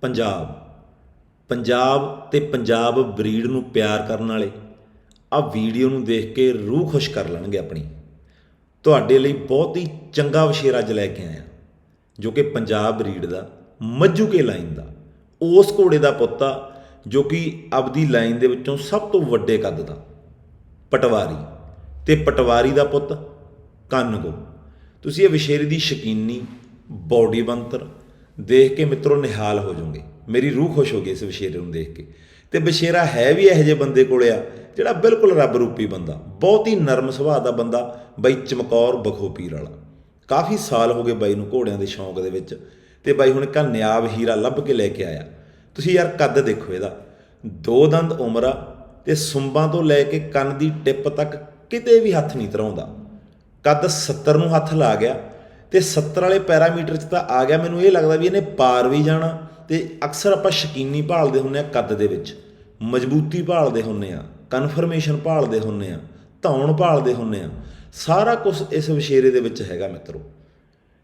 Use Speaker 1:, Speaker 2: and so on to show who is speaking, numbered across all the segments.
Speaker 1: ਪੰਜਾਬ। ਪੰਜਾਬ ਤੇ ਪੰਜਾਬ ਬਰੀਡ ਨੂੰ ਪਿਆਰ ਕਰਨ ਵਾਲੇ ਆ ਵੀਡੀਓ ਨੂੰ ਦੇਖ ਕੇ ਰੂਹ ਖੁਸ਼ ਕਰ ਲੈਣਗੇ ਆਪਣੀ। ਤੁਹਾਡੇ ਲਈ ਬਹੁਤ ਹੀ ਚੰਗਾ ਵਿਸ਼ੇਰ ਅੱਜ ਲੈ ਕੇ ਆਇਆ। ਜੋ ਕਿ ਪੰਜਾਬ ਬਰੀਡ ਦਾ, ਮੱਝੂ ਕੇ ਲਾਈਨ ਦਾ, ਉਸ ਘੋੜੇ ਦਾ ਪੁੱਤ ਆ, ਜੋ ਕਿ ਆਪਦੀ ਲਾਈਨ ਦੇ ਵਿੱਚੋਂ ਸਭ ਤੋਂ ਵੱਡੇ ਕੱਦ ਦਾ। ਪਟਵਾਰੀ। ਤੇ ਪਟਵਾਰੀ ਦਾ ਪੁੱਤ ਕੰਨਗੋ ਤੁਸੀਂ ਇਹ ਵਿਸ਼ੇਰੇ ਦੀ ਸ਼ਕੀਨੀ, ਬੋਡੀ ਬੰਤਰ ਦੇਖ ਕੇ ਮਿੱਤਰੋ ਨਿਹਾਲ ਹੋ ਜਾਓਗੇ। ਮੇਰੀ ਰੂਹ ਖੁਸ਼ ਹੋ ਗਈ ਇਸ ਵਿਸ਼ੇਰੇ ਨੂੰ ਦੇਖ ਕੇ। ਤੇ ਵਿਸ਼ੇਰਾ ਹੈ ਵੀ ਇਹੋ ਜਿਹੇ ਬੰਦੇ ਕੋਲੇ ਆ, ਜਿਹੜਾ ਬਿਲਕੁਲ ਰੱਬ ਰੂਪੀ ਬੰਦਾ, ਬਹੁਤ ਹੀ ਨਰਮ ਸੁਭਾਅ ਦਾ ਬੰਦਾ, ਬਾਈ ਚਮਕੌਰ ਬਖੋਪੀਰ ਵਾਲਾ। ਕਾਫੀ ਸਾਲ ਹੋ ਗਏ ਬਾਈ ਨੂੰ ਘੋੜਿਆਂ ਦੇ ਸ਼ੌਂਕ ਦੇ ਵਿੱਚ, ਤੇ ਬਾਈ ਹੁਣ ਇੱਕ ਆਹ ਨਿਆਬ ਹੀਰਾ ਲੱਭ ਕੇ ਲੈ ਕੇ ਆਇਆ। ਤੁਸੀਂ ਯਾਰ ਕੱਦ ਦੇਖੋ ਇਹਦਾ। ਦੋ ਦੰਦ ਉਮਰ ਆ, ਤੇ ਸੁੰਬਾਂ ਤੋਂ ਲੈ ਕੇ ਕੰਨ ਦੀ ਟਿਪ ਤੱਕ ਕਿਤੇ ਵੀ ਹੱਥ ਨਹੀਂ ਧਰਾਉਂਦਾ ਕੱਦ 70 ਨੂੰ ਹੱਥ ਲਾ ਗਿਆ ਤੇ 70 ਵਾਲੇ ਪੈਰਾਮੀਟਰ 'ਚ ਤਾਂ ਆ ਗਿਆ। ਮੈਨੂੰ ਇਹ ਲੱਗਦਾ ਵੀ ਇਹਨੇ ਪਾਰ ਵੀ ਜਾਣਾ ਤੇ ਅਕਸਰ ਆਪਾਂ ਸ਼ਕੀਨੀ ਭਾਲਦੇ ਹੁੰਨੇ ਆ ਕੱਦ ਦੇ ਵਿੱਚ। ਮਜ਼ਬੂਤੀ ਭਾਲਦੇ ਹੁੰਨੇ ਆ ਕਨਫਰਮੇਸ਼ਨ ਭਾਲਦੇ ਹੁੰਨੇ ਆ, ਧੌਣ ਭਾਲਦੇ ਹੁੰਨੇ ਆ। ਸਾਰਾ ਕੁਝ ਇਸ ਵਿਸ਼ੇਰੇ ਦੇ ਵਿੱਚ ਹੈਗਾ ਮਿੱਤਰੋ।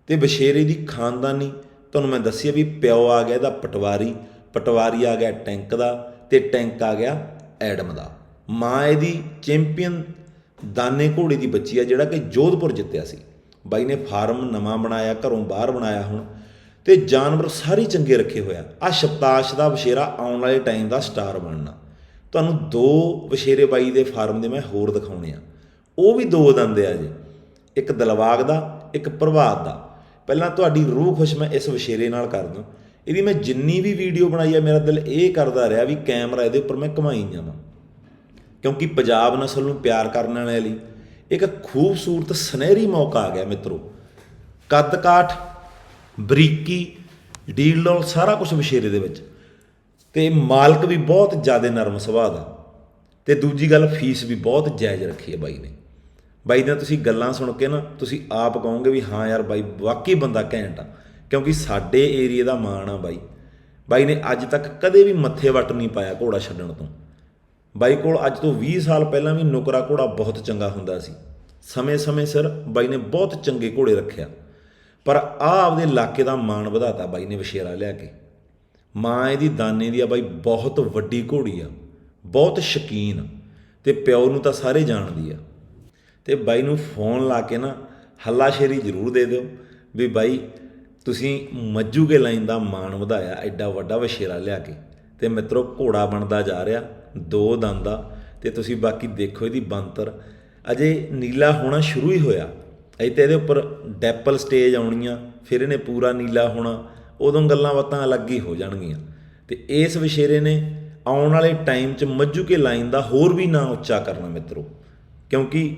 Speaker 1: ਤੇ ਵਿਸ਼ੇਰੇ ਦੀ ਖਾਨਦਾਨੀ, ਤੁਹਾਨੂੰ ਮੈਂ ਦੱਸਿਆ ਵੀ ਪਿਓ ਆ ਗਿਆ ਇਹਦਾ ਪਟਵਾਰੀ ਪਟਵਾਰੀ ਆ ਗਿਆ ਟੈਂਕ ਦਾ ਤੇ ਟੈਂਕ ਆ ਗਿਆ ਐਡਮ ਦਾ। ਮਾਂ ਇਹਦੀ ਚੈਂਪੀਅਨ ਦਾਨੇ ਘੋੜੇ ਦੀ ਬੱਚੀ ਆ ਜਿਹੜਾ ਕਿ ਜੋਧਪੁਰ ਜਿੱਤਿਆ ਸੀ। ਬਾਈ ਨੇ ਫਾਰਮ ਨਵਾਂ ਬਣਾਇਆ, ਘਰੋਂ ਬਾਹਰ ਬਣਾਇਆ ਹੁਣ। ਤੇ ਜਾਨਵਰ ਸਾਰੇ ਚੰਗੇ ਰੱਖੇ ਹੋਇਆ ਆ। ਸ਼ਪਤਾਸ਼ ਦਾ ਵਿਸ਼ੇਰਾ ਆਉਣ ਵਾਲੇ ਟਾਈਮ ਦਾ ਸਟਾਰ ਬਣਨਾ। ਤੁਹਾਨੂੰ ਦੋ ਵਿਸ਼ੇਰੇ ਬਾਈ ਦੇ ਫਾਰਮ ਦੇ ਮੈਂ ਹੋਰ ਦਿਖਾਉਣੇ ਆ। ਉਹ ਵੀ ਦੋ ਦੰਦੇ ਆ ਜੀ। ਇੱਕ ਦਲਵਾਗ ਦਾ, ਇੱਕ ਪ੍ਰਭਾਤ ਦਾ। ਪਹਿਲਾਂ ਤੁਹਾਡੀ ਰੂਹ ਖੁਸ਼ ਮੈਂ ਇਸ ਵਿਸ਼ੇਰੇ ਨਾਲ ਕਰਦਾ ਇਹਦੀ ਮੈਂ ਜਿੰਨੀ ਵੀ ਵੀਡੀਓ ਬਣਾਈ ਆ, ਮੇਰਾ ਦਿਲ ਇਹ ਕਰਦਾ ਰਿਹਾ ਵੀ ਕੈਮਰਾ ਇਹਦੇ ਉੱਪਰ ਮੈਂ ਘਮਾਈ ਜਾਵਾਂ। ਕਿਉਂਕਿ ਪੰਜਾਬ ਨਸਲ ਨੂੰ ਪਿਆਰ ਕਰਨ ਵਾਲਿਆਂ ਲਈ ਇੱਕ ਖੂਬਸੂਰਤ ਸੁਨਹਿਰੀ ਮੌਕਾ ਆ ਗਿਆ ਮਿੱਤਰੋ। ਕੱਦ ਕਾਠ ਬਰੀਕੀ, ਡੀਲ ਡੋਲ, ਸਾਰਾ ਕੁਝ ਵਿਸ਼ੇਰੇ ਦੇ ਵਿੱਚ। ਤੇ ਮਾਲਕ ਵੀ ਬਹੁਤ ਜ਼ਿਆਦਾ ਨਰਮ ਸੁਭਾਅ ਦਾ। ਤੇ ਦੂਜੀ ਗੱਲ, ਫੀਸ ਵੀ ਬਹੁਤ ਜਾਇਜ਼ ਰੱਖੀ ਹੈ ਬਾਈ ਨੇ। ਬਾਈ ਦੀਆਂ ਤੁਸੀਂ ਗੱਲਾਂ ਸੁਣ ਕੇ ਨਾ, ਤੁਸੀਂ ਆਪ ਕਹੋਗੇ ਵੀ ਹਾਂ ਯਾਰ ਬਾਈ, ਵਾਕਈ ਬੰਦਾ ਘੈਂਟ ਆ। ਕਿਉਂਕਿ ਸਾਡੇ ਏਰੀਆ ਦਾ ਮਾਣ ਆ ਬਾਈ। ਬਾਈ ਨੇ ਅੱਜ ਤੱਕ ਕਦੇ ਵੀ ਮੱਥੇ ਵੱਟ ਨਹੀਂ ਪਾਇਆ ਘੋੜਾ ਛੱਡਣ ਤੋਂ। ਬਾਈ ਕੋਲ ਅੱਜ ਤੋਂ 20 ਸਾਲ ਪਹਿਲਾਂ ਵੀ ਨੁਕਰਾ ਘੋੜਾ ਬਹੁਤ ਚੰਗਾ ਹੁੰਦਾ ਸੀ। ਸਮੇਂ-ਸਮੇਂ ਸਿਰ ਬਾਈ ਨੇ ਬਹੁਤ ਚੰਗੇ ਘੋੜੇ ਰੱਖਿਆ। ਪਰ ਆ ਆਪਦੇ ਇਲਾਕੇ ਦਾ ਮਾਣ ਵਧਾਤਾ ਬਾਈ ਨੇ ਵਿਸ਼ੇਰਾ ਲਿਆ ਕੇ। ਮਾਂ ਇਹਦੀ ਦਾਨੇ ਦੀ ਆ ਬਾਈ ਬਹੁਤ ਵੱਡੀ ਘੋੜੀ ਆ, ਬਹੁਤ ਸ਼ਕੀਨ, ਤੇ ਪਿਓ ਨੂੰ ਤਾਂ ਸਾਰੇ ਜਾਣਦੀ ਆ। ਤੇ ਬਾਈ ਨੂੰ ਫੋਨ ਲਾ ਕੇ ਨਾ ਹੱਲਾਸ਼ੇਰੀ ਜ਼ਰੂਰ ਦੇ ਦਿਓ ਵੀ ਬਾਈ ਤੁਸੀਂ ਮੱਜੂਗੇ ਲਾਈਨ ਦਾ ਮਾਣ ਵਧਾਇਆ, ਐਡਾ ਵੱਡਾ ਵਸ਼ੇਰਾ ਲਿਆ ਕੇ। ਤੇ ਮਿੱਤਰੋ, ਘੋੜਾ ਬਣਦਾ ਜਾ ਰਿਹਾ। ਦੋ ਦੰਦਾ ਤੇ ਤੁਸੀਂ ਬਾਕੀ ਦੇਖੋ ਇਹਦੀ ਬੰਤਰ ਅਜੇ ਨੀਲਾ ਹੋਣਾ ਸ਼ੁਰੂ ਹੀ ਹੋਇਆ। ਅਜੇ ਤੇ ਇਹਦੇ ਉੱਪਰ ਡੈਪਲ ਸਟੇਜ ਆਉਣੀਆਂ ਫਿਰ ਇਹਨੇ ਪੂਰਾ ਨੀਲਾ ਹੋਣਾ, ਉਦੋਂ ਗੱਲਾਂ ਬਾਤਾਂ ਅਲੱਗ ਹੀ ਹੋ ਜਾਣਗੀਆਂ। ਤੇ ਇਸ ਵਿਸ਼ੇਰੇ ਨੇ ਆਉਣ ਵਾਲੇ ਟਾਈਮ 'ਚ ਮੱਜੂਕੇ ਲਾਈਨ ਦਾ ਹੋਰ ਵੀ ਨਾਂ ਉੱਚਾ ਕਰਨਾ ਮਿੱਤਰੋ। ਕਿਉਂਕਿ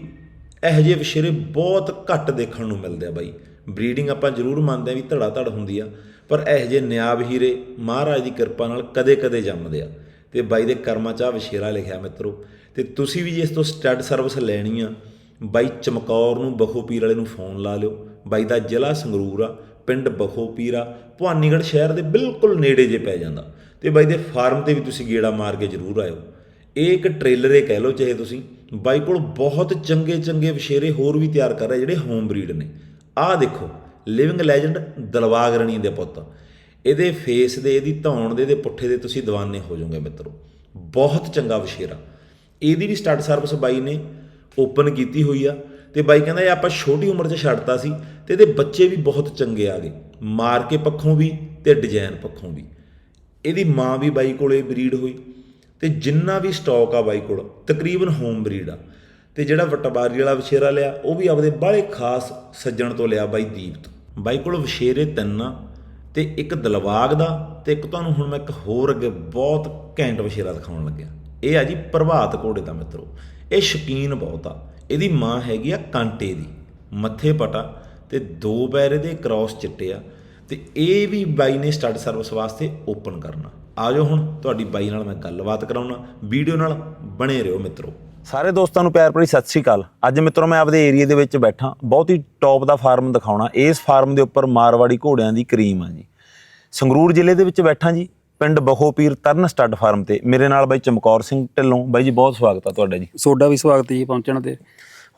Speaker 1: ਇਹੋ ਜਿਹੇ ਵਿਸ਼ੇਰੇ ਬਹੁਤ ਘੱਟ ਦੇਖਣ ਨੂੰ ਮਿਲਦੇ ਆ ਬਾਈ। ਬਰੀਡਿੰਗ ਆਪਾਂ ਜ਼ਰੂਰ ਮੰਨਦੇ ਆ ਵੀ ਧੜਾ ਧੜ ਹੁੰਦੀ ਆ, ਪਰ ਇਹੋ ਜਿਹੇ ਨਿਆਬ ਹੀਰੇ ਮਹਾਰਾਜ ਦੀ ਕਿਰਪਾ ਨਾਲ ਕਦੇ-ਕਦੇ ਜੰਮਦੇ ਆ। ਤੇ ਬਾਈ ਦੇ ਕਰਮਾਂ 'ਚ ਆ ਵਿਸ਼ੇਰਾ ਲਿਖਿਆ ਮਿੱਤਰੋ, ਤੇ ਤੁਸੀਂ ਵੀ ਜੇ ਇਸ ਤੋਂ ਸਟੱਡ ਸਰਵਿਸ ਲੈਣੀ ਆ, ਬਾਈ ਚਮਕੌਰ ਨੂੰ ਬਖੋਪੀਰ ਵਾਲੇ ਨੂੰ ਫੋਨ ਲਾ ਲਿਓ। ਬਾਈ ਦਾ ਜ਼ਿਲ੍ਹਾ ਸੰਗਰੂਰ ਆ, ਪਿੰਡ ਬਖੋਪੀਰ ਆ, ਭਵਾਨੀਗੜ੍ਹ ਸ਼ਹਿਰ ਦੇ ਬਿਲਕੁਲ ਨੇੜੇ ਜੇ ਪੈ ਜਾਂਦਾ। ਤੇ ਬਾਈ ਦੇ ਫਾਰਮ ਤੇ ਵੀ ਤੁਸੀਂ ਗੇੜਾ ਮਾਰ ਕੇ ਜ਼ਰੂਰ ਆਇਓ। ਇਹ ਇੱਕ ਟ੍ਰੇਲਰ ਇਹ ਕਹਿ ਲਓ ਚਾਹੇ ਤੁਸੀਂ, ਬਾਈ ਕੋਲ ਬਹੁਤ ਚੰਗੇ ਚੰਗੇ ਵਿਸ਼ੇਰੇ ਹੋਰ ਵੀ ਤਿਆਰ ਕਰ ਰਿਹਾ ਜਿਹੜੇ ਹੋਮ ਬਰੀਡ ਨੇ। ਆਹ ਦੇਖੋ, ਲਿਵਿੰਗ ਲੈਜੈਂਡ ਦਲਵਾਗ ਰਣੀ ਦੇ ਪੁੱਤ। ਇਹਦੇ ਫੇਸ ਦੇ, ਇਹਦੀ ਧੌਣ ਦੇ, ਇਹਦੇ ਪੁੱਠੇ ਦੇ ਤੁਸੀਂ دیਵਾਨੇ ਹੋ ਜਾਓਗੇ ਮਿੱਤਰੋ। ਬਹੁਤ ਚੰਗਾ ਵਿਸ਼ੇਰਾ ਇਹਦੀ ਵੀ ਸਟਾਰਟ ਸਰਵਿਸ ਬਾਈ ਨੇ ਓਪਨ ਕੀਤੀ ਹੋਈ ਆ ਤੇ ਬਾਈ ਕਹਿੰਦਾ ਇਹ ਆਪਾਂ ਛੋਟੀ ਉਮਰ 'ਚ ਛੱਡਤਾ ਸੀ ਤੇ ਇਹਦੇ ਬੱਚੇ ਵੀ ਬਹੁਤ ਚੰਗੇ ਆ ਗਏ। ਮਾਰ ਕੇ ਪੱਖੋਂ ਵੀ ਤੇ ਡਿਜ਼ਾਈਨ ਪੱਖੋਂ ਵੀ। ਇਹਦੀ ਮਾਂ ਵੀ ਬਾਈ ਕੋਲੇ ਬਰੀਡ ਹੋਈ ਤੇ ਜਿੰਨਾ ਵੀ ਸਟਾਕ ਆ ਬਾਈ ਕੋਲ, ਤਕਰੀਬਨ ਹੋਮ ਬਰੀਡ ਆ। ਤੇ ਜਿਹੜਾ ਵਟਬਾਰੀ ਵਾਲਾ ਵਿਸ਼ੇਰਾ ਲਿਆ, ਉਹ ਵੀ ਆਪਦੇ ਬਾਹਲੇ ਖਾਸ ਸੱਜਣ ਤੋਂ ਲਿਆ ਬਾਈ ਦੀਪ ਤੋਂ। ਬਾਈ ਕੋਲ ਵਿਸ਼ੇਰੇ ਤਿੰਨ ਆ। ਤੇ ਇੱਕ ਦਲਵਾਗ ਦਾ ਤੇ ਇੱਕ ਤੁਹਾਨੂੰ ਹੁਣ ਮੈਂ ਇੱਕ ਹੋਰ ਅੱਗੇ ਬਹੁਤ ਘੈਂਟ ਵਿਸ਼ੇਰਾ ਦਿਖਾਉਣ ਲੱਗਿਆ। ਇਹ ਆ ਜੀ ਪ੍ਰਭਾਤ ਘੋੜੇ ਦਾ ਮਿੱਤਰੋ। ਇਹ ਸ਼ਕੀਨ ਬਹੁਤ ਆ। ਇਹਦੀ ਮਾਂ ਹੈਗੀ ਆ ਕਾਂਟੇ ਦੀ। ਮੱਥੇ ਪਟਾ ਤੇ ਦੋ ਪੈਰ ਦੇ ਕ੍ਰਾਸ ਚਿੱਟੇ ਆ ਤੇ ਇਹ ਵੀ ਬਾਈ ਨੇ ਸਟੱਡ ਸਰਵਿਸ ਵਾਸਤੇ ਓਪਨ ਕਰਨਾ। ਆਜੋ ਹੁਣ ਤੁਹਾਡੀ ਬਾਈ ਨਾਲ ਮੈਂ ਗੱਲਬਾਤ ਕਰਾਉਣਾ। ਵੀਡੀਓ ਨਾਲ ਬਣੇ ਰਹੋ ਮਿੱਤਰੋ। ਸਾਰੇ ਦੋਸਤਾਂ ਨੂੰ ਪਿਆਰ ਭਰੀ ਸਤਿ ਸ੍ਰੀ ਅਕਾਲ। ਅੱਜ ਮਿੱਤਰੋ ਮੈਂ ਆਪਦੇ ਏਰੀਆ ਦੇ ਵਿੱਚ ਬੈਠਾ। ਬਹੁਤ ਹੀ ਟੌਪ ਦਾ ਫਾਰਮ ਦਿਖਾਉਣਾ। ਇਸ ਫਾਰਮ ਦੇ ਉੱਪਰ ਮਾਰਵਾੜੀ ਘੋੜਿਆਂ ਦੀ ਕਰੀਮ ਆ ਜੀ। ਸੰਗਰੂਰ ਜ਼ਿਲ੍ਹੇ ਦੇ ਵਿੱਚ ਬੈਠਾ ਜੀ ਪਿੰਡ ਬਖੋਪੀਰ ਤਰਨ ਸਟੱਡ ਫਾਰਮ ਤੇ। ਮੇਰੇ ਨਾਲ ਬਾਈ ਚਮਕੌਰ ਸਿੰਘ ਢਿੱਲੋਂ। ਬਾਈ ਜੀ ਬਹੁਤ ਸਵਾਗਤ ਆ ਤੁਹਾਡਾ ਜੀ।
Speaker 2: ਸੋਡਾ ਵੀ ਸਵਾਗਤ ਜੀ ਪਹੁੰਚਣ ਤੇ।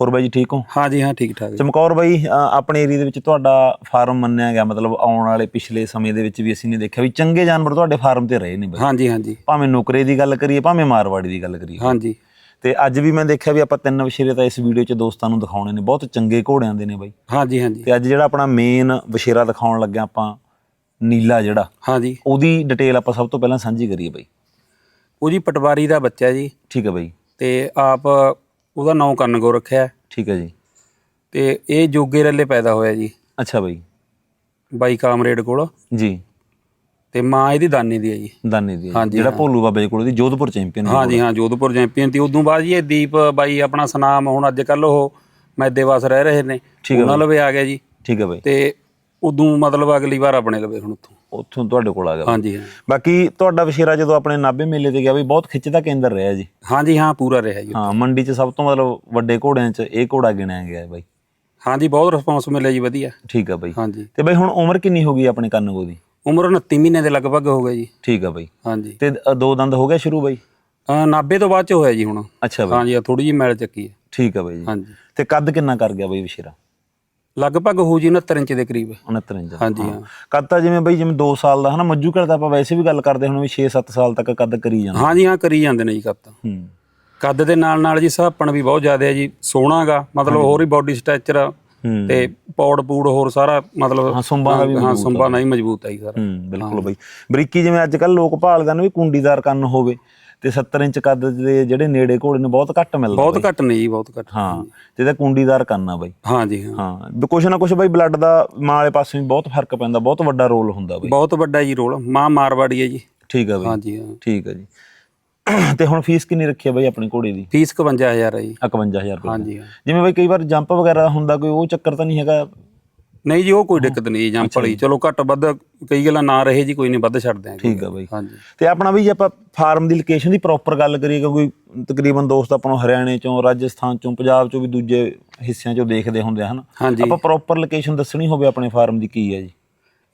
Speaker 3: ਹੋਰ ਬਾਈ ਜੀ ਠੀਕ ਹੋ?
Speaker 2: ਹਾਂਜੀ ਹਾਂ ਠੀਕ ਠਾਕ ਜੀ।
Speaker 3: ਚਮਕੌਰ ਬਾਈ ਆਪਣੇ ਏਰੀਆ ਦੇ ਵਿੱਚ ਤੁਹਾਡਾ ਫਾਰਮ ਮੰਨਿਆ ਗਿਆ। ਮਤਲਬ ਆਉਣ ਵਾਲੇ ਪਿਛਲੇ ਸਮੇਂ ਦੇ ਵਿੱਚ ਵੀ ਅਸੀਂ ਨੇ ਦੇਖਿਆ ਵੀ ਚੰਗੇ ਜਾਨਵਰ ਤੁਹਾਡੇ ਫਾਰਮ ਤੇ ਰਹੇ ਨੇ ਬਾਈ।
Speaker 2: ਹਾਂਜੀ ਹਾਂਜੀ
Speaker 3: ਭਾਵੇਂ ਨੁਕਰੇ ਦੀ ਗੱਲ ਕਰੀਏ ਭਾਵੇਂ ਮਾਰਵਾੜੀ ਦੀ ਗੱਲ ਕਰੀਏ।
Speaker 2: ਹਾਂਜੀ
Speaker 3: ਤੇ ਅੱਜ ਵੀ ਮੈਂ ਦੇਖਿਆ ਵੀ ਆਪਾਂ ਤਿੰਨ ਵਛੇਰੇ ਤਾਂ ਇਸ ਵੀਡੀਓ 'ਚ ਦੋਸਤਾਂ ਨੂੰ ਦਿਖਾਉਣੇ ਨੇ ਬਹੁਤ ਚੰਗੇ ਘੋੜਿਆਂ ਦੇ ਨੇ ਬਾਈ।
Speaker 2: ਹਾਂਜੀ ਹਾਂਜੀ।
Speaker 3: ਤੇ ਅੱਜ ਜਿਹੜਾ ਆਪਣਾ ਮੇਨ ਵਛੇਰਾ ਦਿਖਾਉਣ ਲੱਗਿਆ ਆਪਾਂ ਨੀਲਾ ਜਿਹੜਾ
Speaker 2: ਹਾਂਜੀ।
Speaker 3: ਉਹਦੀ ਡਿਟੇਲ ਆਪਾਂ ਸਭ ਤੋਂ ਪਹਿਲਾਂ ਸਾਂਝੀ ਕਰੀਏ ਬਾਈ।
Speaker 2: ਉਹ ਜੀ ਪਟਵਾਰੀ ਦਾ ਬੱਚਾ ਜੀ।
Speaker 3: ਠੀਕ ਹੈ ਬਾਈ।
Speaker 2: ਤੇ ਆਪ ਉਹਦਾ ਨਾਂ ਕੰਨਗੋ ਰੱਖਿਆ।
Speaker 3: ਠੀਕ ਹੈ ਜੀ।
Speaker 2: ਤੇ ਇਹ ਜੋਗੇ ਰੱਲੇ ਪੈਦਾ ਹੋਇਆ ਜੀ।
Speaker 3: ਅੱਛਾ ਬਾਈ।
Speaker 2: ਬਾਈ ਕਾਮਰੇਡ ਕੋਲ।
Speaker 3: ਜੀ।
Speaker 2: ਤੇ ਮਾਂ ਇਹਦੀ ਦਾਨੀ ਦੀ ਹੈ ਜੀ।
Speaker 3: ਦਾਨੇ ਦੀ ਹੈ ਜੀ।
Speaker 2: ਹਾਂਜੀ,
Speaker 3: ਜਿਹੜਾ
Speaker 2: ਹਾਂ।
Speaker 3: ਭੋਲੂ ਬਾਬੇ ਕੋਲ ਉਹਦੀ ਜੋਧਪੁਰ ਚੈਂਪੀਅਨ
Speaker 2: ਹਾਂਜੀ ਹਾਂ ਜੋਧਪੁਰ ਚੈਂਪੀਅਨ ਤੇ ਉਦੋਂ ਬਾਅਦ ਜੀ ਇਹ ਦੀਪ ਬਾਈ ਆਪਣਾ ਸਨਾਮ ਹੁਣ ਅੱਜ ਕੱਲ ਉਹ ਮੈਦੇਵਾਸ ਰਹਿ ਰਹੇ ਨੇ।
Speaker 3: ਠੀਕ ਹੈ
Speaker 2: ਉਹਨਾਂ ਲਵੇ ਆ ਗਿਆ ਜੀ।
Speaker 3: ਠੀਕ ਹੈ ਬਾਈ।
Speaker 2: ਤੇ ਉਦੋਂ ਮਤਲਬ ਅਗਲੀ ਵਾਰ ਆਪਣੇ ਲਵੇ ਹੁਣ ਉੱਥੋਂ।
Speaker 3: ਉੱਥੋਂ ਤੁਹਾਡੇ ਕੋਲ ਆ ਗਿਆ ਬਾਈ।
Speaker 2: ਹਾਂਜੀ ਹਾਂ।
Speaker 3: ਬਾਕੀ ਤੁਹਾਡਾ ਵਛੇਰਾ ਜਦੋਂ ਆਪਣੇ ਨਾਭੇ ਮੇਲੇ ਤੇ ਗਿਆ ਵੀ ਬਹੁਤ ਖਿੱਚ ਦਾ ਕੇਂਦਰ ਰਿਹਾ ਜੀ।
Speaker 2: ਹਾਂਜੀ ਹਾਂ ਪੂਰਾ ਰਿਹਾ ਜੀ।
Speaker 3: ਹਾਂ ਮੰਡੀ 'ਚ ਸਭ ਤੋਂ ਮਤਲਬ ਵੱਡੇ ਘੋੜਿਆਂ 'ਚ ਇਹ ਘੋੜਾ ਗਿਣਿਆ ਗਿਆ ਹੈ ਬਾਈ।
Speaker 2: ਹਾਂਜੀ ਬਹੁਤ ਰਿਸਪੌਂਸ ਮਿਲਿਆ ਜੀ ਵਧੀਆ।
Speaker 3: ਠੀਕ ਆ ਬਾਈ।
Speaker 2: ਹਾਂਜੀ।
Speaker 3: ਤੇ ਬਾਈ ਹੁਣ ਉਮਰ ਕਿੰਨੀ ਹੋ ਗਈ ਆਪਣੇ ਕੰਨਗੋ ਦੀ?
Speaker 2: ਉਮਰ 29 ਮਹੀਨੇ ਦੇ ਲਗਭਗ ਹੋ ਗਏ ਜੀ।
Speaker 3: ਠੀਕ ਆ ਬਾਈ।
Speaker 2: ਹਾਂਜੀ।
Speaker 3: ਤੇ ਅ, ਦੋ ਦੰਦ ਹੋ ਗਿਆ ਸ਼ੁਰੂ ਬਾਈ?
Speaker 2: ਅਹ 90 ਤੋਂ ਬਾਅਦ ਚ ਹੋਇਆ ਜੀ ਹੁਣ।
Speaker 3: ਅੱਛਾ ਬਾਈ।
Speaker 2: ਹਾਂਜੀ ਥੋੜੀ ਜਿਹੀ ਮੈਲ ਚੱਕੀ ਹੈ।
Speaker 3: ਠੀਕ ਆ ਬਾਈ ਜੀ।
Speaker 2: ਹਾਂਜੀ।
Speaker 3: ਤੇ ਕੱਦ ਕਿੰਨਾ ਕਰ ਗਿਆ ਬਾਈ ਵਛੇਰਾ
Speaker 2: ਲਗਭਗ ਹੋ ਜੀ 69 ਇੰਚ ਦੇ ਕਰੀਬ।
Speaker 3: 69 ਇੰਚ।
Speaker 2: ਹਾਂਜੀ ਹਾਂ।
Speaker 3: ਕੱਦ ਤਾਂ ਜਿਵੇਂ ਬਾਈ ਜਿਵੇਂ 2 ਸਾਲ ਦਾ ਹਨਾ ਮੱਜੂ ਘਰ ਆਪਾਂ ਵੈਸੇ ਵੀ ਗੱਲ ਕਰਦੇ ਹੁਣ ਵੀ 6-7 ਸਾਲ ਤੱਕ ਕੱਦ ਕਰੀ ਜਾਣਾ
Speaker 2: ਹਾਂਜੀ ਹਾਂ ਕਰੀ ਜਾਂਦੇ ਨੇ ਜੀ ਕੱਦ।
Speaker 3: ਹੂੰ।
Speaker 2: ਕੱਦ ਦੇ ਨਾਲ ਨਾਲ ਜੀ ਸਾਪਣ ਵੀ ਬਹੁਤ ਜ਼ਿਆਦਾ ਹੈ ਜੀ ਸੋਹਣਾਗਾ ਮਤਲਬ ਹੋਰ ਹੀ ਬਾਡੀ ਸਟਰਕਚਰ
Speaker 3: ਹੂੰ
Speaker 2: ਤੇ ਪੌੜ ਪੂੜ ਹੋਰ ਸਾਰਾ ਮਤਲਬ
Speaker 3: ਹਾਂ, ਸੁੰਬਾਂ ਦਾ ਵੀ
Speaker 2: ਹਾਂ
Speaker 3: ਮਜ਼ਬੂਤ
Speaker 2: ਸੁੰਬਾਂ ਨਾਲ ਹੀ ਮਜ਼ਬੂਤ ਹੈ ਜੀ ਸਾਰਾ।
Speaker 3: ਹੂੰ ਬਿਲਕੁਲ ਬਾਈ। ਬਰੀਕੀ ਜਿਵੇਂ ਅੱਜ ਕੱਲ ਲੋਕ ਭਾਲਦੇ ਨੇ ਵੀ ਕੁੰਡੀਦਾਰ ਕੰਨ ਹੋਵੇ ਤੇ 70 ਇੰਚ ਕੱਦ ਦੇ ਜਿਹੜੇ ਨੇੜੇ ਘੋੜੇ ਨੇ ਬਹੁਤ ਘੱਟ ਮਿਲਦਾ
Speaker 2: ਬਹੁਤ ਘੱਟ ਨੇ ਜੀ ਬਹੁਤ ਘੱਟ।
Speaker 3: ਹਾਂ ਤੇ ਇਹਦਾ ਕੁੰਡੀਦਾਰ ਕੰਨ ਆ ਬਾਈ।
Speaker 2: ਹਾਂ
Speaker 3: ਹਾਂ। ਵੀ ਕੁਛ ਨਾ ਕੁਛ ਬਾਈ ਬਲੱਡ ਦਾ ਮਾਂ ਵਾਲੇ ਪਾਸੇ ਵੀ ਬਹੁਤ ਫ਼ਰਕ ਪੈਂਦਾ ਬਹੁਤ ਵੱਡਾ ਰੋਲ ਹੁੰਦਾ ਬਾਈ।
Speaker 2: ਬਹੁਤ ਵੱਡਾ ਜੀ ਰੋਲ ਮਾਂ ਮਾਰਵਾੜੀ ਹੈ ਜੀ।
Speaker 3: ਠੀਕ ਆ ਬਾਈ।
Speaker 2: ਹਾਂ।
Speaker 3: ਠੀਕ ਆ ਜੀ। ਤੇ ਹੁਣ ਫੀਸ ਕਿੰਨੀ ਰੱਖੀ ਆ ਬਾਈ ਆਪਣੀ ਘੋੜੀ ਦੀ?
Speaker 2: ਫੀਸ 51000 ਹੈ ਜੀ।
Speaker 3: 51000 ਰੁਪਏ।
Speaker 2: ਹਾਂਜੀ ਹਾਂ।
Speaker 3: ਜਿਵੇਂ ਬਾਈ ਕਈ ਵਾਰ ਜੰਪ ਵਗੈਰਾ ਹੁੰਦਾ ਕੋਈ ਉਹ ਚੱਕਰ ਤਾਂ ਨਹੀਂ ਹੈਗਾ?
Speaker 2: ਨਹੀਂ ਜੀ ਉਹ ਕੋਈ ਦਿੱਕਤ ਨਹੀਂ ਜੀ ਜੰਪ ਵਾਲੀ। ਚਲੋ ਘੱਟ ਵੱਧ ਕਈ ਗੱਲਾਂ ਨਾ ਰਹੇ ਜੀ ਕੋਈ ਨਹੀਂ ਵੱਧ ਛੱਡ ਦਿਆਂਗੇ।
Speaker 3: ਠੀਕ ਆ ਬਾਈ।
Speaker 2: ਹਾਂਜੀ।
Speaker 3: ਤੇ ਆਪਣਾ ਵੀ ਜੇ ਆਪਾਂ ਫਾਰਮ ਦੀ ਲੋਕੇਸ਼ਨ ਦੀ ਪ੍ਰੋਪਰ ਗੱਲ ਕਰੀਏ ਕਿਉਂਕਿ ਤਕਰੀਬਨ ਦੋਸਤ ਆਪਾਂ ਨੂੰ ਹਰਿਆਣੇ ਚੋਂ ਰਾਜਸਥਾਨ ਚੋਂ ਪੰਜਾਬ ਚੋਂ ਵੀ ਦੂਜੇ ਹਿੱਸਿਆਂ ਚੋਂ ਦੇਖਦੇ ਹੁੰਦੇ ਹਨ?
Speaker 2: ਹਾਂਜੀ।
Speaker 3: ਆਪਾਂ ਪ੍ਰੋਪਰ ਲੋਕੇਸ਼ਨ ਦੱਸਣੀ ਹੋਵੇ ਆਪਣੇ ਫਾਰਮ ਦੀ ਕੀ ਹੈ ਜੀ?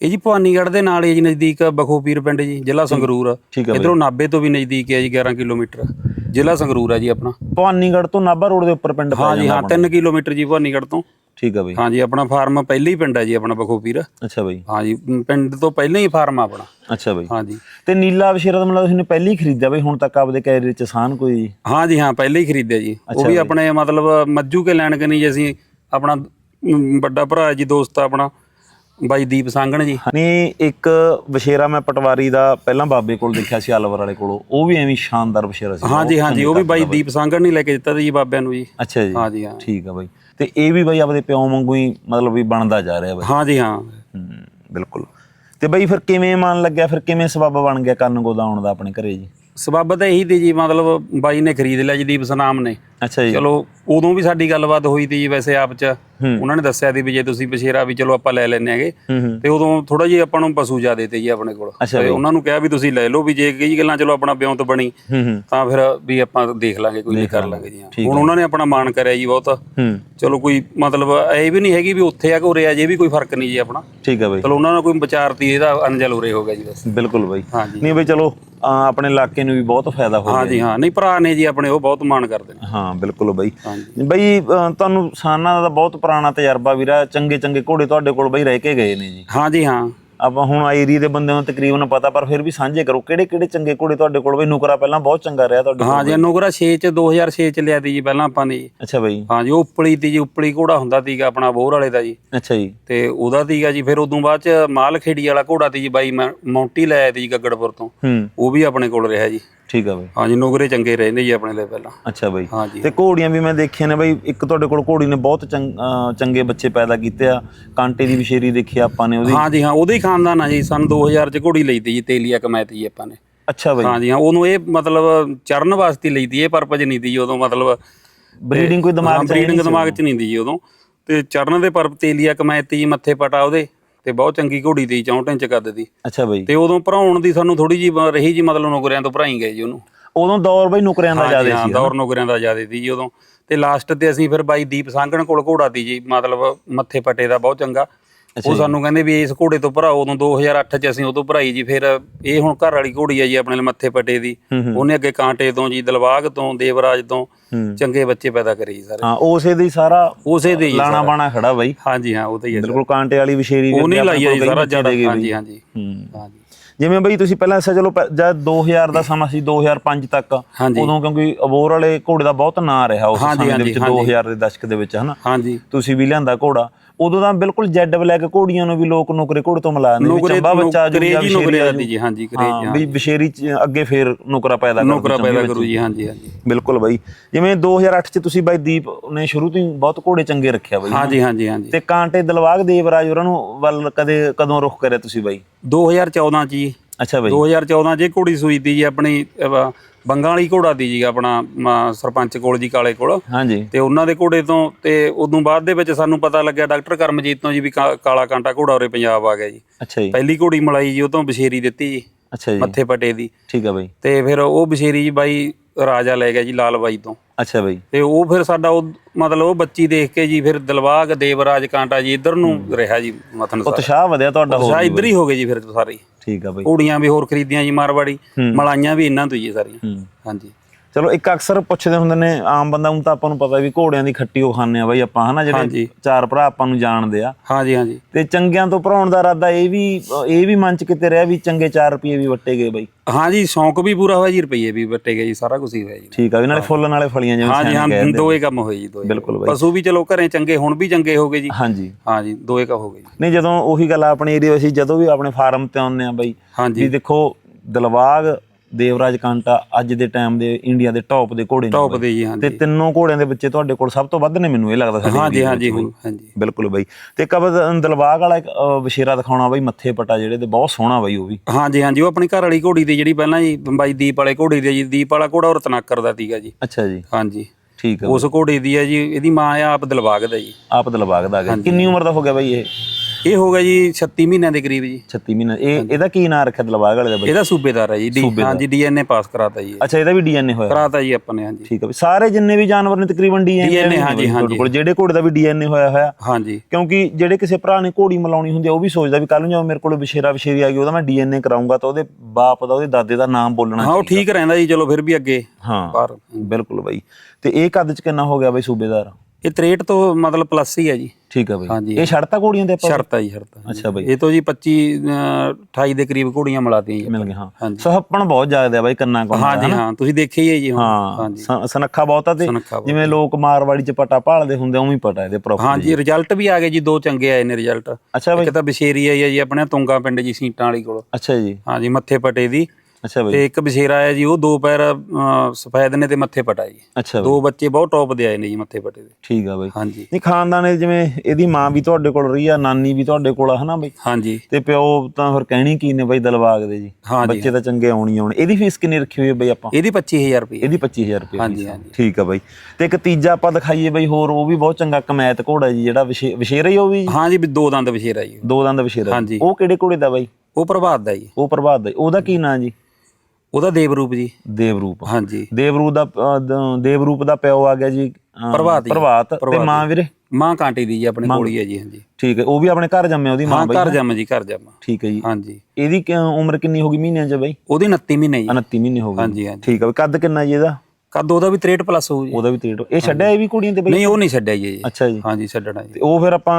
Speaker 2: ਇਹ ਜੀ ਭਵਾਨੀਗੜ੍ਹ ਦੇ ਨਾਲ ਹੀ ਜੀ ਨਜ਼ਦੀਕ ਬਖੋਪੀਰ ਪਿੰਡ ਜੀ ਜ਼ਿਲ੍ਹਾ ਸੰਗਰੂਰ।
Speaker 3: ਠੀਕ ਬਾਈ
Speaker 2: ਇਧਰੋਂ ਨਾਬੇ ਤੋਂ ਵੀ ਨਜ਼ਦੀਕ ਹੈ ਜੀ 11 ਕਿਲੋਮੀਟਰ। ਜ਼ਿਲ੍ਹਾ ਸੰਗਰੂਰ ਹੈ ਜੀ ਆਪਣਾ।
Speaker 3: ਭਵਾਨੀਗੜ੍ਹ ਤੋਂ ਨਾਭਾ ਰੋਡ ਦੇ ਉੱਪਰ ਪਿੰਡ ਪੈ
Speaker 2: ਹਾਂ ਜੀ
Speaker 3: ਜਾਂਦਾ
Speaker 2: ਹਾਂ 3 ਕਿਲੋਮੀਟਰ ਜੀ ਭਵਾਨੀਗੜ੍ਹ ਤੋਂ।
Speaker 3: ਠੀਕ ਆ ਬਾਈ।
Speaker 2: ਹਾਂ ਜੀ ਆਪਣਾ ਫਾਰਮ ਪਹਿਲੇ ਹੀ ਪਿੰਡ ਹੈ ਜੀ ਆਪਣਾ ਬਖੋਪੀਰ
Speaker 3: ਅੱਛਾ ਬਾਈ।
Speaker 2: ਹਾਂ ਜੀ ਮ, ਪਿੰਡ ਤੋਂ ਪਹਿਲਾਂ ਹੀ ਫਾਰਮ ਆ ਆਪਣਾ।
Speaker 3: ਅੱਛਾ ਬਾਈ।
Speaker 2: ਹਾਂ ਜੀ।
Speaker 3: ਤੇ ਨੀਲਾ ਵਸ਼ੇਰਾ ਦਾ ਮਤਲਬ ਤੁਸੀਂ ਨੇ ਪਹਿਲੀ ਖਰੀਦਿਆ ਬਾਈ ਹੁਣ ਤੱਕ ਆਪਦੇ ਕੈਰੀਅਰ ਚ ਆਸਾਨ ਕੋਈ?
Speaker 2: ਹਾਂ ਜੀ ਹਾਂ ਪਹਿਲੇ ਹੀ ਖਰੀਦਿਆ ਜੀ। ਉਹ ਵੀ ਆਪਣੇ ਮਤਲਬ ਮੱਜੂ ਕੇ ਲੈਣ ਕੇ ਨਹੀਂ ਜੀ ਅਸੀਂ ਆਪਣਾ ਮ, ਵੱਡਾ ਭਰਾ ਹੈ ਜੀ ਦੋਸਤ ਆ ਆਪਣਾ। ਬਾਈ ਦੀਪ ਸੰਘਣ ਜੀ।
Speaker 3: ਨਹੀਂ ਇੱਕ ਵਸ਼ੇਰਾ ਮੈਂ ਪਟਵਾਰੀ ਦਾ ਪਹਿਲਾਂ ਬਾਬੇ ਕੋਲ ਦੇਖਿਆ ਸੀ ਅਲਵਰ ਵਾਲੇ ਕੋਲੋਂ। ਉਹ ਵੀ ਐਵੇਂ ਸ਼ਾਨਦਾਰ ਵਸ਼ੇਰਾ ਸੀ
Speaker 2: ਹਾਂ ਜੀ ਹਾਂ ਜੀ ਉਹ ਵੀ ਬਾਈ ਦੀਪ ਸੰਘਣ ਨਹੀਂ ਲੈ ਕੇ ਦਿੱਤਾ ਜੀ ਬਾਬਿਆਂ ਨੂੰ ਜੀ।
Speaker 3: ਅੱਛਾ ਜੀ।
Speaker 2: ਹਾਂ ਜੀ ਹਾਂ।
Speaker 3: ਠੀਕ ਆ ਬਾਈ। ਤੇ ਇਹ ਵੀ ਬਾਈ ਆਪਦੇ ਪਿਓ ਵਾਂਗੂ ਹੀ ਮਤਲਬ ਵੀ ਬਣਦਾ ਜਾ ਰਿਹਾ ਬਾਈ।
Speaker 2: ਹਾਂ। ਜੀ ਹਾਂ
Speaker 3: ਬਿਲਕੁਲ। ਤੇ ਬਾਈ ਫਿਰ ਕਿਵੇਂ ਮਨ ਲੱਗਿਆ? ਫਿਰ ਕਿਵੇਂ ਸਬੱਬ ਬਣ ਗਿਆ ਕੰਨ ਗੋਦਾਉਣ ਦਾ ਆਪਣੇ ਘਰੇ ਜੀ?
Speaker 2: ਸਬੱਬ ਤਾਂ ਇਹੀ ਤੇ ਜੀ ਮਤਲਬ ਬਾਈ ਨੇ ਖਰੀਦ ਲਿਆ ਜੀ ਦੀਪ ਸਨਾਮ ਨੇ।
Speaker 3: ਅੱਛਾ ਜੀ।
Speaker 2: ਚਲੋ ਉਦੋਂ ਵੀ ਸਾਡੀ ਗੱਲਬਾਤ ਹੋਈ ਤੀ ਜੀ ਵੈਸੇ ਆਪ ਚ।
Speaker 3: ਹੂੰ।
Speaker 2: ਉਹਨਾਂ ਨੇ ਦੱਸਿਆ ਸੀ ਵੀ ਜੇ ਤੁਸੀਂ ਬਸ਼ੇਰਾ ਵੀ ਚਲੋ ਆਪਾਂ ਲੈ ਲੈਨੇ ਹੈਗੇ।
Speaker 3: ਹੂੰ ਹੂੰ।
Speaker 2: ਤੇ ਉਦੋਂ ਥੋੜਾ ਜਿਹਾ ਆਪਾਂ ਨੂੰ ਪਸ਼ੂ ਜ਼ਿਆਦੇ ਤੇ ਜੀ ਆਪਣੇ ਕੋਲ। ਤੇ ਉਹਨਾਂ ਨੂੰ ਕਿਹਾ ਵੀ ਤੁਸੀਂ ਲੈ ਲਓ ਵੀ ਜੇ ਕਈ ਗੱਲਾਂ ਚਲੋ ਆਪਣਾ ਬਿਉਂਤ ਬਣੀ
Speaker 3: ਹੂੰ ਹੂੰ।
Speaker 2: ਤਾਂ ਫਿਰ ਵੀ ਆਪਾਂ ਦੇਖ ਲਾਂਗੇ ਕੋਈ ਨਹੀਂ ਕਰ ਲਾਂਗੇ। ਜੀ ਹਾਂ। ਹੁਣ ਉਹਨਾਂ ਨੇ ਆਪਣਾ ਮਾਣ ਕਰਿਆ ਜੀ ਬਹੁਤ।
Speaker 3: ਹੂੰ।
Speaker 2: ਚਲੋ ਕੋਈ ਮਤਲਬ ਇਹ ਵੀ ਨਹੀਂ ਹੈਗੀ ਵੀ ਉੱਥੇ ਆ ਕਿ ਉਰੇ ਆ ਜੇ ਵੀ ਕੋਈ ਫ਼ਰਕ ਨਹੀਂ ਜੀ ਆਪਣਾ।
Speaker 3: ਠੀਕ ਆ ਬਾਈ।
Speaker 2: ਚਲੋ ਉਹਨਾਂ ਨਾਲ ਕੋਈ ਵਿਚਾਰਤੀ ਇਹਦਾ ਅਨਜਲ ਉਰੇ ਹੋ ਗਿਆ ਜੀ ਬਸ।
Speaker 3: ਬਿਲਕੁਲ ਬਾਈ। ਨਹੀਂ ਬਾਈ ਚਲੋ ਆਪਣੇ ਇਲਾਕੇ ਨੂੰ ਵੀ ਬਹੁਤ ਫਾਇਦਾ ਹੋ
Speaker 2: ਹਾਂ ਜੀ। ਹਾਂ। ਨਹੀਂ ਭਰਾ ਨੇ ਜੀ ਆਪਣੇ ਉਹ ਬਹੁਤ ਮਾਣ ਕਰਦੇ ਨੇ।
Speaker 3: ਹਾਂ। ਬਿਲਕੁਲ ਬਾਈ। ਬਈ ਤੁਹਾਨੂੰ ਸਾਨਾ ਦਾ ਬਹੁਤ ਪੁਰਾਣਾ ਤਜਰਬਾ ਵੀਰਾ ਚੰਗੇ ਚੰਗੇ ਘੋੜੇ ਤੁਹਾਡੇ ਕੋਲ ਬਈ ਰਹਿ ਕੇ ਗਏ ਨੇ ਜੀ।
Speaker 2: ਹਾਂ ਜੀ ਹਾਂ।
Speaker 3: ਆਪਾਂ ਹੁਣ ਏਰੀਏ ਦੇ ਬੰਦਿਆਂ ਨੂੰ ਤਕਰੀਬਨ ਪਤਾ ਪਰ ਫਿਰ ਵੀ ਸਾਂਝੇ ਕਰੋ ਕਿਹੜੇ ਕਿਹੜੇ ਚੰਗੇ ਘੋੜੇ ਤੁਹਾਡੇ ਕੋਲ ਬਈ? ਨੁਕਰਾ ਪਹਿਲਾਂ ਬਹੁਤ ਚੰਗਾ ਰਿਹਾ ਤੁਹਾਡੇ ਕੋਲ
Speaker 2: ਹਾਂ ਜੀ ਅਨੁਗਰਾ 6 ਚ 2006 ਚ ਲਿਆ ਤੀ ਜੀ ਪਹਿਲਾਂ ਆਪਾਂ ਨੇ। ਜੀ
Speaker 3: ਅੱਛਾ ਬਈ।
Speaker 2: ਹਾਂ ਜੀ ਉਹ ਉਪਲੀ ਤੀ ਜੀ ਉਪਲੀ ਘੋੜਾ ਹੁੰਦਾ ਤੀਗਾ ਆਪਣਾ ਬੋਰ ਵਾਲੇ ਦਾ ਜੀ।
Speaker 3: ਅੱਛਾ ਜੀ।
Speaker 2: ਤੇ ਉਹਦਾ ਤੀਗਾ ਜੀ ਫਿਰ ਉਦੋਂ ਬਾਅਦ ਚ ਮਾਲ ਖੇੜੀ ਵਾਲਾ ਘੋੜਾ ਤੀ ਜੀ ਬਾਈ ਮੈਂ ਮੌਂਟੀ ਲਾਇਆ ਤੀ ਜੀ ਗੱਗੜਪੁਰ ਤੋਂ।
Speaker 3: ਹੂੰ।
Speaker 2: ਉਹ ਵੀ ਆਪਣੇ ਕੋਲ ਰਿਹਾ ਜੀ।
Speaker 3: ਠੀਕ ਆ ਬਈ।
Speaker 2: ਹਾਂ ਜੀ ਨੁਗਰੇ ਚੰਗੇ ਰਹਿੰਦੇ ਜੀ ਆਪਣੇ ਲਈ ਪਹਿਲਾਂ।
Speaker 3: ਅੱਛਾ ਬਈ।
Speaker 2: ਹਾਂ ਜੀ
Speaker 3: ਤੇ ਘੋੜੀਆਂ ਵੀ ਮੈਂ ਦੇਖੀਆਂ ਨੇ ਬਈ ਇੱਕ ਤੁਹਾਡੇ ਕੋਲ ਘੋੜੀ ਨੇ ਬਹੁਤ ਚੰਗ- ਅਹ ਚੰਗੇ ਬੱਚੇ ਪੈਦਾ ਕੀਤੇ ਆ। ਕਾਂਟੇ ਦੀ ਵਿਸ਼ੇਰੀ ਦੇਖੀ ਆਪਾਂ ਨੇ ਉਹਦੀ।
Speaker 2: ਹਾਂ ਜੀ ਹਾਂ ਉਹਦੇ ਹੀ ਖਾਨਦਾਨ ਆ ਜੀ ਸਨ 2000 ਚ ਘੋੜੀ ਲਈ ਤੀ ਜੀ ਤੇਲੀਆ ਕਮੈਤੀ ਜੀ ਆਪਾਂ ਨੇ।
Speaker 3: ਅੱਛਾ ਬਈ।
Speaker 2: ਹਾਂ ਜੀ ਹਾਂ ਉਹਨੂੰ ਇਹ ਮਤਲਬ ਚਰਨ ਵਾਸਤੇ ਲਈ ਤੀ ਇਹ ਪਰਪਸ ਨਹੀਂ ਜੀ ਉਦੋਂ ਮਤਲਬ
Speaker 3: ਬਰੀਡਿੰਗ ਕੋਈ ਦਿਮਾਗ ਚ
Speaker 2: ਬਰੀਡਿੰਗ ਦਿਮਾਗ ਚ ਨਹੀਂ ਦੀ ਜੀ ਉਦੋਂ। ਤੇ ਚਰਨ ਦੇ ਪਰਪ ਤੇਲੀਆ ਕਮੈਤੀ ਜੀ ਮੱਥੇ ਪਟਾ ਉਹਦੇ। ਤੇ ਬਹੁਤ ਚੰਗੀ ਘੋੜੀ ਤੀ 64 ਇੰਚ ਕੱਦ ਦੀ
Speaker 3: ਅੱਛਾ ਬਈ।
Speaker 2: ਤੇ ਉਦੋਂ ਭਰਾਉਣ ਦੀ ਸਾਨੂੰ ਥੋੜੀ ਜੀ ਰਹੀ ਜੀ ਮਤਲਬ ਨੌਕਰੀਆਂ ਤੋਂ ਭਰਾਈ ਗਏ ਜੀ ਉਹਨੂੰ।
Speaker 3: ਉਦੋਂ ਦੌਰ ਬਈ ਨੁਕਰਿਆਂ ਦਾ ਜ਼ਿਆਦਾ
Speaker 2: ਹਾਂ
Speaker 3: ਸੀ
Speaker 2: ਦੌਰ ਨੌਕਰੀਆਂ ਦਾ ਜ਼ਿਆਦਾ ਸੀ ਜੀ ਉਦੋਂ। ਤੇ ਲਾਸਟ ਤੇ ਅਸੀਂ ਫਿਰ ਬਾਈ ਦੀਪ ਸਾਂਗਣ ਕੋਲ ਘੋੜਾ ਤੀ ਜੀ ਮਤਲਬ ਮੱਥੇ ਪਟੇ ਦਾ ਬਹੁਤ ਚੰਗਾ। ਉਹ ਸਾਨੂੰ ਕਹਿੰਦੇ ਵੀ ਇਸ ਘੋੜੇ ਤੋਂ ਭਰਾਓ ਉਦੋਂ 2008 ਚ ਅਸੀਂ ਉਦੋਂ ਭਰਾਈ ਜੀ ਫਿਰ ਇਹ ਹੁਣ ਘਰ ਵਾਲੀ ਘੋੜੀ ਆ ਜੀ ਆਪਣੇ ਮੱਥੇ ਪੱਟੇ ਦੀ। ਉਹਨੇ ਅੱਗੇ ਕਾਂਟੇ ਤੋਂ ਜੀ ਦਲਵਾਗ ਤੋਂ ਦੇਵਰਾਜ ਤੋਂ ਚੰਗੇ ਬੱਚੇ ਪੈਦਾ ਕਰੇ ਜੀ ਸਾਰੇ।
Speaker 3: ਹਾਂ ਉਸੇ ਦੀ ਸਾਰਾ
Speaker 2: ਉਸੇ ਦੇ
Speaker 3: ਲਾਣਾ ਬਾਣਾ ਖੜਾ ਬਾਈ।
Speaker 2: ਹਾਂਜੀ ਹਾਂ ਉਹ ਤਾਂ ਹੀ ਹੈ
Speaker 3: ਬਿਲਕੁਲ ਕਾਂਟੇ ਵਾਲੀ ਵਿਸ਼ੇਰੀ ਵੀ
Speaker 2: ਉਹ ਨਹੀਂ
Speaker 3: ਅੱਗੇ
Speaker 2: ਲਾਈ ਆ ਜੀ ਸਾਰਾ ਜੜ ਹਾਂਜੀ ਹਾਂਜੀ। ਹਾਂਜੀ।
Speaker 3: ਜਿਵੇਂ ਬਈ ਤੁਸੀਂ ਪਹਿਲਾਂ ਦੱਸਿਆ ਚਲੋ ਜਦ 2000 ਦਾ ਸਮਾਂ ਸੀ 2005 ਤੱਕ। ਉਦੋਂ ਕਿਉਂਕਿ ਅਬੋਰ ਵਾਲੇ ਘੋੜੇ ਦਾ ਬਹੁਤ ਨਾਂ ਰਿਹਾ ਉਸ ਸਮੇਂ ਦੇ ਵਿੱਚ
Speaker 2: ਹਾਂਜੀ,
Speaker 3: 2000 ਦੇ ਦਸ਼ਕ ਦੇ ਵਿੱਚ ਹਨਾ?
Speaker 2: ਹਾਂਜੀ।
Speaker 3: ਤੁਸੀਂ ਵੀ ਲਿਆਂਦਾ ਘੋੜਾ। ਉਦੋਂ ਤਾਂ ਬਿਲਕੁਲ ਜੈਡ ਬਲੈਕ ਘੋੜੀਆਂ ਨੂੰ ਵੀ ਲੋਕ ਨੁਕਰੇ ਘੋੜੇ ਤੋਂ ਮਿਲਾ ਦਿੰਦੇ ਵੀ ਚੰਬਾ ਬੱਚਾ ਜੋ
Speaker 2: ਹੀ ਨੁਕਰੇ ਆਦੀ ਜੀ। ਹਾਂਜੀ ਕਰੇਜ
Speaker 3: ਹਾਂ ਵੀ ਵਿਸ਼ੇਰੀ ਚ ਅੱਗੇ ਫੇਰ ਨੁਕਰਾ ਪੈਦਾ ਕਰ
Speaker 2: ਨੌਕਰਾ ਪੈਦਾ ਕਰੂ ਜੀ ਹਾਂਜੀ ਹਾਂਜੀ।
Speaker 3: ਬਿਲਕੁਲ ਬਾਈ। ਜਿਵੇਂ 2008 ਚ ਤੁਸੀਂ ਬਾਈ ਦੀਪ ਨੇ ਸ਼ੁਰੂ ਤੋਂ ਹੀ ਬਹੁਤ ਘੋੜੇ ਚੰਗੇ ਰੱਖਿਆ ਬਾਈ।
Speaker 2: ਹਾਂਜੀ ਹਾਂਜੀ ਹਾਂਜੀ।
Speaker 3: ਤੇ ਕਾਂਟੇ ਦਲਵਾਗ ਦੇਵਰਾਜ ਉਹਨਾਂ ਨੂੰ ਵੱਲ ਕਦੇ ਕਦੋਂ ਰੁਖ ਕਰਿਆ ਤੁਸੀਂ ਬਾਈ?
Speaker 2: 2014 ਚ ਜੀ।
Speaker 3: ਅੱਛਾ ਬਾਈ।
Speaker 2: 2014 ਚ ਘੋੜੀ ਸੂਈ ਤੀ ਜੀ ਆਪਣੀ ਬੰਗਾਂ ਵਾਲੀ ਘੋੜਾ ਦੀ ਜੀ ਆਪਣਾ ਅਮ, ਸਰਪੰਚ ਕੋਲ ਜੀ ਕਾਲੇ ਕੋਲ।
Speaker 3: ਹਾਂਜੀ।
Speaker 2: ਤੇ ਉਹਨਾਂ ਦੇ ਘੋੜੇ ਤੋਂ ਤੇ ਉਦੋਂ ਬਾਅਦ ਦੇ ਵਿੱਚ ਸਾਨੂੰ ਪਤਾ ਲੱਗਿਆ ਡਾਕਟਰ ਕਰਮਜੀਤ ਤੋਂ ਜੀ ਵੀ ਕਾ- ਕਾਲਾ ਕਾਂਟਾ ਘੋੜਾ ਉਰੇ ਪੰਜਾਬ ਆ ਗਿਆ ਜੀ।
Speaker 3: ਅੱਛਾ ਜੀ।
Speaker 2: ਪਹਿਲੀ ਘੋੜੀ ਮਲਾਈ ਜੀ ਉਹ ਤੋਂ ਬਸ਼ੇਰੀ ਦਿੱਤੀ ਜੀ
Speaker 3: ਅੱਛਾ ਜੀ।
Speaker 2: ਮੱਥੇ ਪਟੇ ਦੀ।
Speaker 3: ਠੀਕ ਆ ਬਾਈ।
Speaker 2: ਤੇ ਫਿਰ ਉਹ ਬਸ਼ੇਰੀ ਜੀ ਬਾਈ ਰਾਜਾ ਲੈ ਗਿਆ ਜੀ ਲਾਲ ਬਾਈ ਤੋਂ।
Speaker 3: ਅੱਛਾ ਬਾਈ।
Speaker 2: ਤੇ ਉਹ ਫਿਰ ਸਾਡਾ ਉਹ ਮਤਲਬ ਉਹ ਬੱਚੀ ਦੇਖ ਕੇ ਜੀ ਫਿਰ ਦਿਲਵਾਗ ਦੇਵਰਾਜ ਕਾਂਟਾ ਜੀ ਇੱਧਰ ਨੂੰ ਰਿਹਾ ਜੀ ਮਥਨ ਸਾਰਾ
Speaker 3: ਉਤਸ਼ਾਹ ਵਧਿਆ ਤੁਹਾਡਾ ਹੋਰ
Speaker 2: ਸ਼ਾਹ ਇੱਧਰ ਹੀ ਹੋ ਗਏ ਜੀ ਫਿਰ ਸਾਰੇ। ਹੀ।
Speaker 3: ਠੀਕ ਆ ਬਾਈ।
Speaker 2: ਘੋੜੀਆਂ ਵੀ ਹੋਰ ਖਰੀਦੀਆਂ ਜੀ ਮਾਰਵਾੜੀ ਮਲਾਈਆਂ ਵੀ ਇਹਨਾਂ ਤੋਂ ਹੀ ਸਾਰੀਆਂ।
Speaker 3: ਹੂੰ।
Speaker 2: ਹਾਂਜੀ।
Speaker 3: ਚਲੋ ਇੱਕ ਅਕਸਰ ਪੁੱਛਦੇ ਹੁੰਦੇ ਨੇ ਆਮ ਬੰਦਾ ਨੂੰ ਤਾਂ ਆਪਾਂ ਨੂੰ ਪਤਾ ਵੀ ਘੋੜਿਆਂ ਦੀ ਖੱਟੀ ਉਹ ਖਾਂਦੇ ਆ ਬਾਈ ਆਪਾਂ ਹਨਾ ਜਿਹੜੇ। ਚਾਰ ਭਰਾ ਆਪਾਂ ਨੂੰ ਜਾਣਦੇ ਆ।
Speaker 2: ਹਾਂਜੀ ਹਾਂਜੀ।
Speaker 3: ਤੇ ਚੰਗਿਆਂ ਤੋਂ ਭਰਾਉਣ ਦਾ ਇਰਾਦਾ ਇਹ ਵੀ ਇਹ ਵੀ ਮਨ ਚ ਕਿਤੇ ਰਿਹਾ ਵੀ ਚੰਗੇ 4 ਰੁਪਏ ਵੀ ਵੱਟੇ ਗਏ ਬਾਈ?
Speaker 2: ਹਾਂਜੀ ਸ਼ੌਂਕ ਵੀ ਪੂਰਾ ਹੋਇਆ ਜੀ ਰੁਪਈਏ ਵੀ ਵੱਟੇ ਗਏ ਜੀ ਸਾਰਾ ਕੁਝ ਹੀ ਹੋਇਆ ਜੀ।
Speaker 3: ਠੀਕ ਆ ਵੀ ਨਾਲੇ ਫੁੱਲ ਨਾਲੇ ਫਲੀਆਂ ਜਿਵੇਂ
Speaker 2: ਹਾਂਜੀ ਹਾਂ ਦੋਏ ਕੰਮ ਹੋਏ ਜੀ ਦੋਏ
Speaker 3: ਬਿਲਕੁਲ ਬਾਈ।
Speaker 2: ਪਸ਼ੂ ਵੀ ਚਲੋ ਘਰੇ ਚੰਗੇ ਹੁਣ ਵੀ ਚੰਗੇ ਹੋ ਗਏ ਜੀ।
Speaker 3: ਹਾਂਜੀ।
Speaker 2: ਹਾਂਜੀ ਦੋਏ ਕਾ ਹੋ ਗਏ ਜੀ।
Speaker 3: ਨਹੀਂ ਜਦੋਂ ਉਹੀ ਗੱਲ ਆਪਣੇ ਏਰੀਆ ਅਸੀਂ ਜਦੋਂ ਵੀ ਆਪਣੇ ਫਾਰਮ ਤੇ ਆਉਂਦੇ ਆ ਬਾਈ ਵੀ ਦੇਖੋ ਦਲਵਾਗ ਦੇਵਰਾਜ ਕਾਂਟਾ ਅੱਜ ਦੇ ਟਾਈਮ ਦੇ ਇੰਡੀਆ ਦੇ ਟੌਪ ਦੇ ਘੋੜੇ ਨੇ
Speaker 2: ਟੌਪ। ਦੇ ਜੀ
Speaker 3: ਤੇ
Speaker 2: ਹਾਂਜੀ
Speaker 3: ਤਿੰਨੋਂ ਘੋੜਿਆਂ ਦੇ ਬੱਚੇ ਤੁਹਾਡੇ ਕੋਲ ਸਭ ਤੋਂ ਵੱਧ ਨੇ ਮੈਨੂੰ ਇਹ ਲੱਗਦਾ ਸਾਡੇ
Speaker 2: ਹਾਂਜੀ ਹਾਂਜੀ। ਹਾਂਜੀ।
Speaker 3: ਬਿਲਕੁਲ ਬਾਈ। ਤੇ ਕਬਦ ਦਲਵਾਗ ਵਾਲਾ ਇੱਕ ਵਛੇਰਾ ਦਿਖਾਉਣਾ ਬਾਈ ਮੱਥੇ ਪਟਾ ਜਿਹੜੇ ਤੇ ਬਹੁਤ ਸੋਹਣਾ ਬਾਈ ਉਹ ਵੀ।
Speaker 2: ਹਾਂਜੀ ਹਾਂਜੀ ਉਹ ਆਪਣੀ ਘਰ ਵਾਲੀ ਘੋੜੀ ਦੀ ਜਿਹੜੀ ਪਹਿਲਾਂ ਜੀ ਬੰਬਾਈ ਦੀਪ ਵਾਲੇ ਘੋੜੀ ਦੀ ਜੀ ਦੀਪ ਵਾਲਾ ਘੋੜਾ ਉਹ ਰਤਨਾਕਰ ਦਾ ਸੀਗਾ ਜੀ।
Speaker 3: ਅੱਛਾ ਜੀ।
Speaker 2: ਹਾਂਜੀ।
Speaker 3: ਠੀਕ ਆ
Speaker 2: ਉਸ ਘੋੜੇ ਦੀ ਹੈ ਜੀ ਇਹਦੀ ਮਾਂ ਆ ਆਪ ਦਿਲਬਾਗ ਦਾ ਜੀ।
Speaker 3: ਆਪ ਦਲਵਾਗ ਦਾ ਕਿੰਨੀ ਉਮਰ ਦਾ ਹੋ ਗਿਆ ਬਾਈ ਇਹ?
Speaker 2: ਇਹ ਹੋ ਗਿਆ ਜੀ 36 ਮਹੀਨਿਆਂ ਦੇ ਕਰੀਬ ਜੀ।
Speaker 3: 36 ਮਹੀਨੇ। ਇਹ ਇਹਦਾ ਕੀ ਨਾਂ ਰੱਖਿਆ ਦਲਵਾਗ ਵਾਲੇ ਦਾ ਬਾਈ
Speaker 2: ਇਹਦਾ ਸੂਬੇਦਾਰ ਹੈ ਜੀ ਡੀ ਹਾਂਜੀ ਡੀਐਨਏ ਪਾਸ ਕਰਾਤਾ ਜੀ
Speaker 3: ਅੱਛਾ ਇਹਦਾ ਵੀ ਡੀਐਨਏ ਹੋਇਆ।
Speaker 2: ਕਰਾਤਾ ਜੀ ਆਪਾਂ ਨੇ ਹਾਂਜੀ।
Speaker 3: ਠੀਕ ਵੀ ਸਾਰੇ ਜਿੰਨੇ ਵੀ ਜਾਨਵਰ ਨੇ ਤਕਰੀਬਨ ਡੀਐਨਏ
Speaker 2: DNA ਹਾਂਜੀ, ਹਾਂਜੀ।
Speaker 3: ਕੋਲ। ਜਿਹੜੇ ਘੋੜੇ ਦਾ ਵੀ ਡੀਐਨਏ ਹੋਇਆ ਹੋਇਆ।
Speaker 2: ਹਾਂਜੀ।
Speaker 3: ਕਿਉਂਕਿ ਜਿਹੜੇ ਕਿਸੇ ਭਰਾ ਨੇ ਘੋੜੀ ਮਲਾਉਣੀ ਹੁੰਦੀ ਆ ਉਹ ਵੀ ਸੋਚਦਾ ਵੀ ਕੱਲ ਨੂੰ ਜਦੋਂ ਮੇਰੇ ਕੋਲ ਵਿਸ਼ੇਰਾ ਵਿਸ਼ੇਰੀ ਆ ਗਈ ਉਹਦਾ ਮੈਂ ਡੀਐਨਏ ਕਰਾਉਂਗਾ ਤਾਂ ਉਹਦੇ ਬਾਪ ਦਾ ਉਹਦੇ ਦਾਦੇ ਦਾ ਨਾਮ ਬੋਲਣਾ
Speaker 2: ਹਾਂ ਉਹ ਠੀਕ ਰਹਿੰਦਾ ਜੀ ਚਲੋ ਫਿਰ ਵੀ ਅੱਗੇ
Speaker 3: ਹਾਂ
Speaker 2: ਪਰ।
Speaker 3: ਬਿਲਕੁਲ ਬਾਈ। ਤੇ ਇਹ ਕੱਦ ਚ ਕਿੰਨਾ ਹੋ ਗਿਆ ਬਾਈ ਸੂਬੇਦਾਰ?
Speaker 2: ਇਹ 63 ਤੋਂ ਮਤਲਬ ਪਲੱਸ ਹੀ ਹੈ ਜੀ।
Speaker 3: ਠੀਕ ਆ ਬਾਈ।
Speaker 2: ਹਾਂਜੀ।
Speaker 3: ਇਹ ਛੜਤਾ ਘੋੜੀਆਂ ਦੇ ਆਪਾਂ
Speaker 2: ਸ਼ਰਤ ਜੀ ਸ਼ਰਤ।
Speaker 3: ਅੱਛਾ ਬਾਈ।
Speaker 2: ਇਹ ਤੋਂ ਜੀ 25 ਅਹ, 28 ਦੇ ਕਰੀਬ ਘੋੜੀਆਂ ਮਿਲਾਤੀਆਂ ਜੀ।
Speaker 3: ਮਿਲ ਗਏ ਹਾਂ।
Speaker 2: ਹਾਂਜੀ।
Speaker 3: ਸਹੱਪਣ ਬਹੁਤ ਜ਼ਿਆਦਾ ਬਾਈ ਕੰਨਾਂ ਕੋਲ
Speaker 2: ਹਾਂਜੀ ਹਾਂ ਤੁਸੀਂ ਦੇਖਿਆ ਹੀ ਹੈ ਜੀ ਹੁਣ।
Speaker 3: ਹਾਂ
Speaker 2: ਹਾਂਜੀ।
Speaker 3: ਸ- ਸਨੱਖਾ ਬਹੁਤ ਆ ਤੇ
Speaker 2: ਸੁਨੱਖਾ ਬਹੁਤ।
Speaker 3: ਜਿਵੇਂ ਲੋਕ ਮਾਰਵਾੜੀ ਚ ਪਟਾ ਭਾਲਦੇ ਹੁੰਦੇ ਉਵੇਂ ਹੀ ਪਟਾ ਇਹਦੇ ਪ੍ਰੋਪਰ
Speaker 2: ਹਾਂਜੀ ਰਿਜ਼ਲਟ ਵੀ ਆ ਗਏ ਜੀ ਦੋ ਚੰਗੇ ਆਏ ਨੇ ਰਿਜ਼ਲਟ
Speaker 3: ਅੱਛਾ ਬਾਈ।
Speaker 2: ਇੱਕ ਤਾਂ ਬਸ਼ੇਰੀ ਆਈ ਹੈ ਜੀ ਆਪਣੇ ਤੁੰਗਾ ਪਿੰਡ ਜੀ ਸੀਟਾਂ ਵਾਲੀ ਕੋਲ।
Speaker 3: ਅੱਛਾ ਜੀ।
Speaker 2: ਹਾਂਜੀ ਮੱਥੇ ਪਟੇ ਦੀ।
Speaker 3: ਅੱਛਾ ਬਾਈ।
Speaker 2: ਤੇ ਇੱਕ ਬਸ਼ੇਰਾ ਆਇਆ ਜੀ ਉਹ ਦੋ ਪੈਰ ਅਹ, ਸਫੈਦ ਨੇ ਤੇ ਮੱਥੇ ਪਟਾ ਜੀ
Speaker 3: ਅੱਛਾ ਬਾਈ।
Speaker 2: ਦੋ ਬੱਚੇ ਬਹੁਤ ਟੌਪ ਦੇ ਆਏ ਨੇ ਜੀ ਮੱਥੇ ਪਟੇ ਦੇ।
Speaker 3: ਠੀਕ ਆ ਬਾਈ।
Speaker 2: ਹਾਂਜੀ।
Speaker 3: ਨਹੀਂ ਖਾਨਦਾਨ ਜਿਵੇਂ ਇਹਦੀ ਮਾਂ ਵੀ ਤੁਹਾਡੇ ਕੋਲ ਰਹੀ ਆ ਨਾਨੀ ਵੀ ਤੁਹਾਡੇ ਕੋਲ ਆ ਹਨਾ ਬਾਈ?
Speaker 2: ਹਾਂਜੀ।
Speaker 3: ਤੇ ਪਿਓ ਤਾਂ ਫਿਰ ਕਹਿਣੀ ਕੀ ਨੇ ਬਾਈ ਦਲਵਾਗ ਦੇ ਜੀ? ਬੱਚੇ ਤਾਂ ਚੰਗੇ ਆਉਣੀ ਆਉਣ। ਇਹਦੀ ਫੀਸ ਕਿੰਨੀ ਰੱਖੀ ਹੋਈ ਹੈ ਬਾਈ ਆਪਾਂ?
Speaker 2: ਇਹਦੀ 25000 ਰੁਪਏ।
Speaker 3: ਇਹਦੀ 25000 ਰੁਪਏ
Speaker 2: ਹਾਂਜੀ,
Speaker 3: ਆ।
Speaker 2: ਹਾਂਜੀ।
Speaker 3: ਠੀਕ ਆ ਬਾਈ। ਤੇ ਇੱਕ ਤੀਜਾ ਆਪਾਂ ਦਿਖਾਈਏ ਬਾਈ ਹੋਰ ਉਹ ਵੀ ਬਹੁਤ ਚੰਗਾ ਕਮੈਤ ਘੋੜਾ ਜੀ ਜਿਹੜਾ ਵਿਸ਼ੇ- ਵਿਸ਼ੇਰਾ ਹੀ ਉਹ ਵੀ ਜੀ?
Speaker 2: ਹਾਂਜੀ ਵੀ ਦੋ ਦੰਦ ਬਸ਼ੇਰਾ ਜੀ
Speaker 3: ਦੋ ਦੰਦ ਵਿਸ਼ੇਰਾ।
Speaker 2: ਹਾਂਜੀ।
Speaker 3: ਉਹ ਕਿਹੜੇ ਘੋੜੇ ਦਾ ਬਾਈ?
Speaker 2: ਉਹ ਪ੍ਰਭਾਤ ਦਾ ਜੀ।
Speaker 3: ਉਹ ਪ੍ਰਭਾਤ ਦਾ ਜੀ। ਉਹਦਾ ਕੀ ਨਾਂ ਜੀ?
Speaker 2: ਉਹਦਾ ਦੇਵਰੂਪ ਜੀ।
Speaker 3: ਦੇਵਰੂਪ
Speaker 2: ਹਾਂਜੀ।
Speaker 3: ਦੇਵਰੂਪ ਦਾ ਅ, ਦੇਵਰੂਪ ਦਾ ਪਿਓ ਆ ਗਿਆ ਜੀ ਅ,
Speaker 2: ਪ੍ਰਭਾਤ ਜੀ।
Speaker 3: ਪ੍ਰਭਾਤ। ਤੇ
Speaker 2: ਪ੍ਰਭਾਤ
Speaker 3: ਮਾਂ ਵੀਰੇ?
Speaker 2: ਮਾਂ ਕਾਂਟੇ ਦੀ ਜੀ ਆਪਣੇ ਕੋਲ ਹੀ ਹੈ ਜੀ ਹਾਂਜੀ।
Speaker 3: ਠੀਕ ਹੈ ਉਹ ਵੀ ਆਪਣੇ ਘਰ ਜੰਮਿਆ ਉਹਦੀ ਮਾਂ
Speaker 2: ਹਾਂ
Speaker 3: ਬਾਈ
Speaker 2: ਘਰ ਜੰਮ ਜੀ ਘਰ ਜੰਮ।
Speaker 3: ਠੀਕ ਹੈ ਜੀ।
Speaker 2: ਹਾਂਜੀ।
Speaker 3: ਇਹਦੀ ਕਿ- ਉਮਰ ਕਿੰਨੀ ਹੋ ਗਈ ਮਹੀਨਿਆਂ ਚ ਬਾਈ?
Speaker 2: ਉਹਦੀ 29 ਮਹੀਨੇ ਜੀ।
Speaker 3: 29 ਮਹੀਨੇ ਹੋ ਗਏ।
Speaker 2: ਹਾਂਜੀ ਹਾਂਜੀ।
Speaker 3: ਠੀਕ ਹੈ ਬਈ ਕੱਦ ਕਿੰਨਾ ਜੀ ਇਹਦਾ?
Speaker 2: ਕੱਦ ਉਹਦਾ ਵੀ 63 ਪਲੱਸ ਹੋਊ ਜੀ।
Speaker 3: ਉਹਦਾ ਵੀ ਤੇੜ ਇਹ ਛੱਡਿਆ ਇਹ ਵੀ ਕੁੜੀਆਂ ਤੇ ਬਾਈ?
Speaker 2: ਨਹੀਂ ਉਹ ਨਹੀਂ ਛੱਡਿਆ ਜੀ।
Speaker 3: ਅੱਛਾ ਜੀ।
Speaker 2: ਹਾਂਜੀ ਛੱਡਣਾ ਜੀ।
Speaker 3: ਤੇ ਉਹ ਫਿਰ ਆਪਾਂ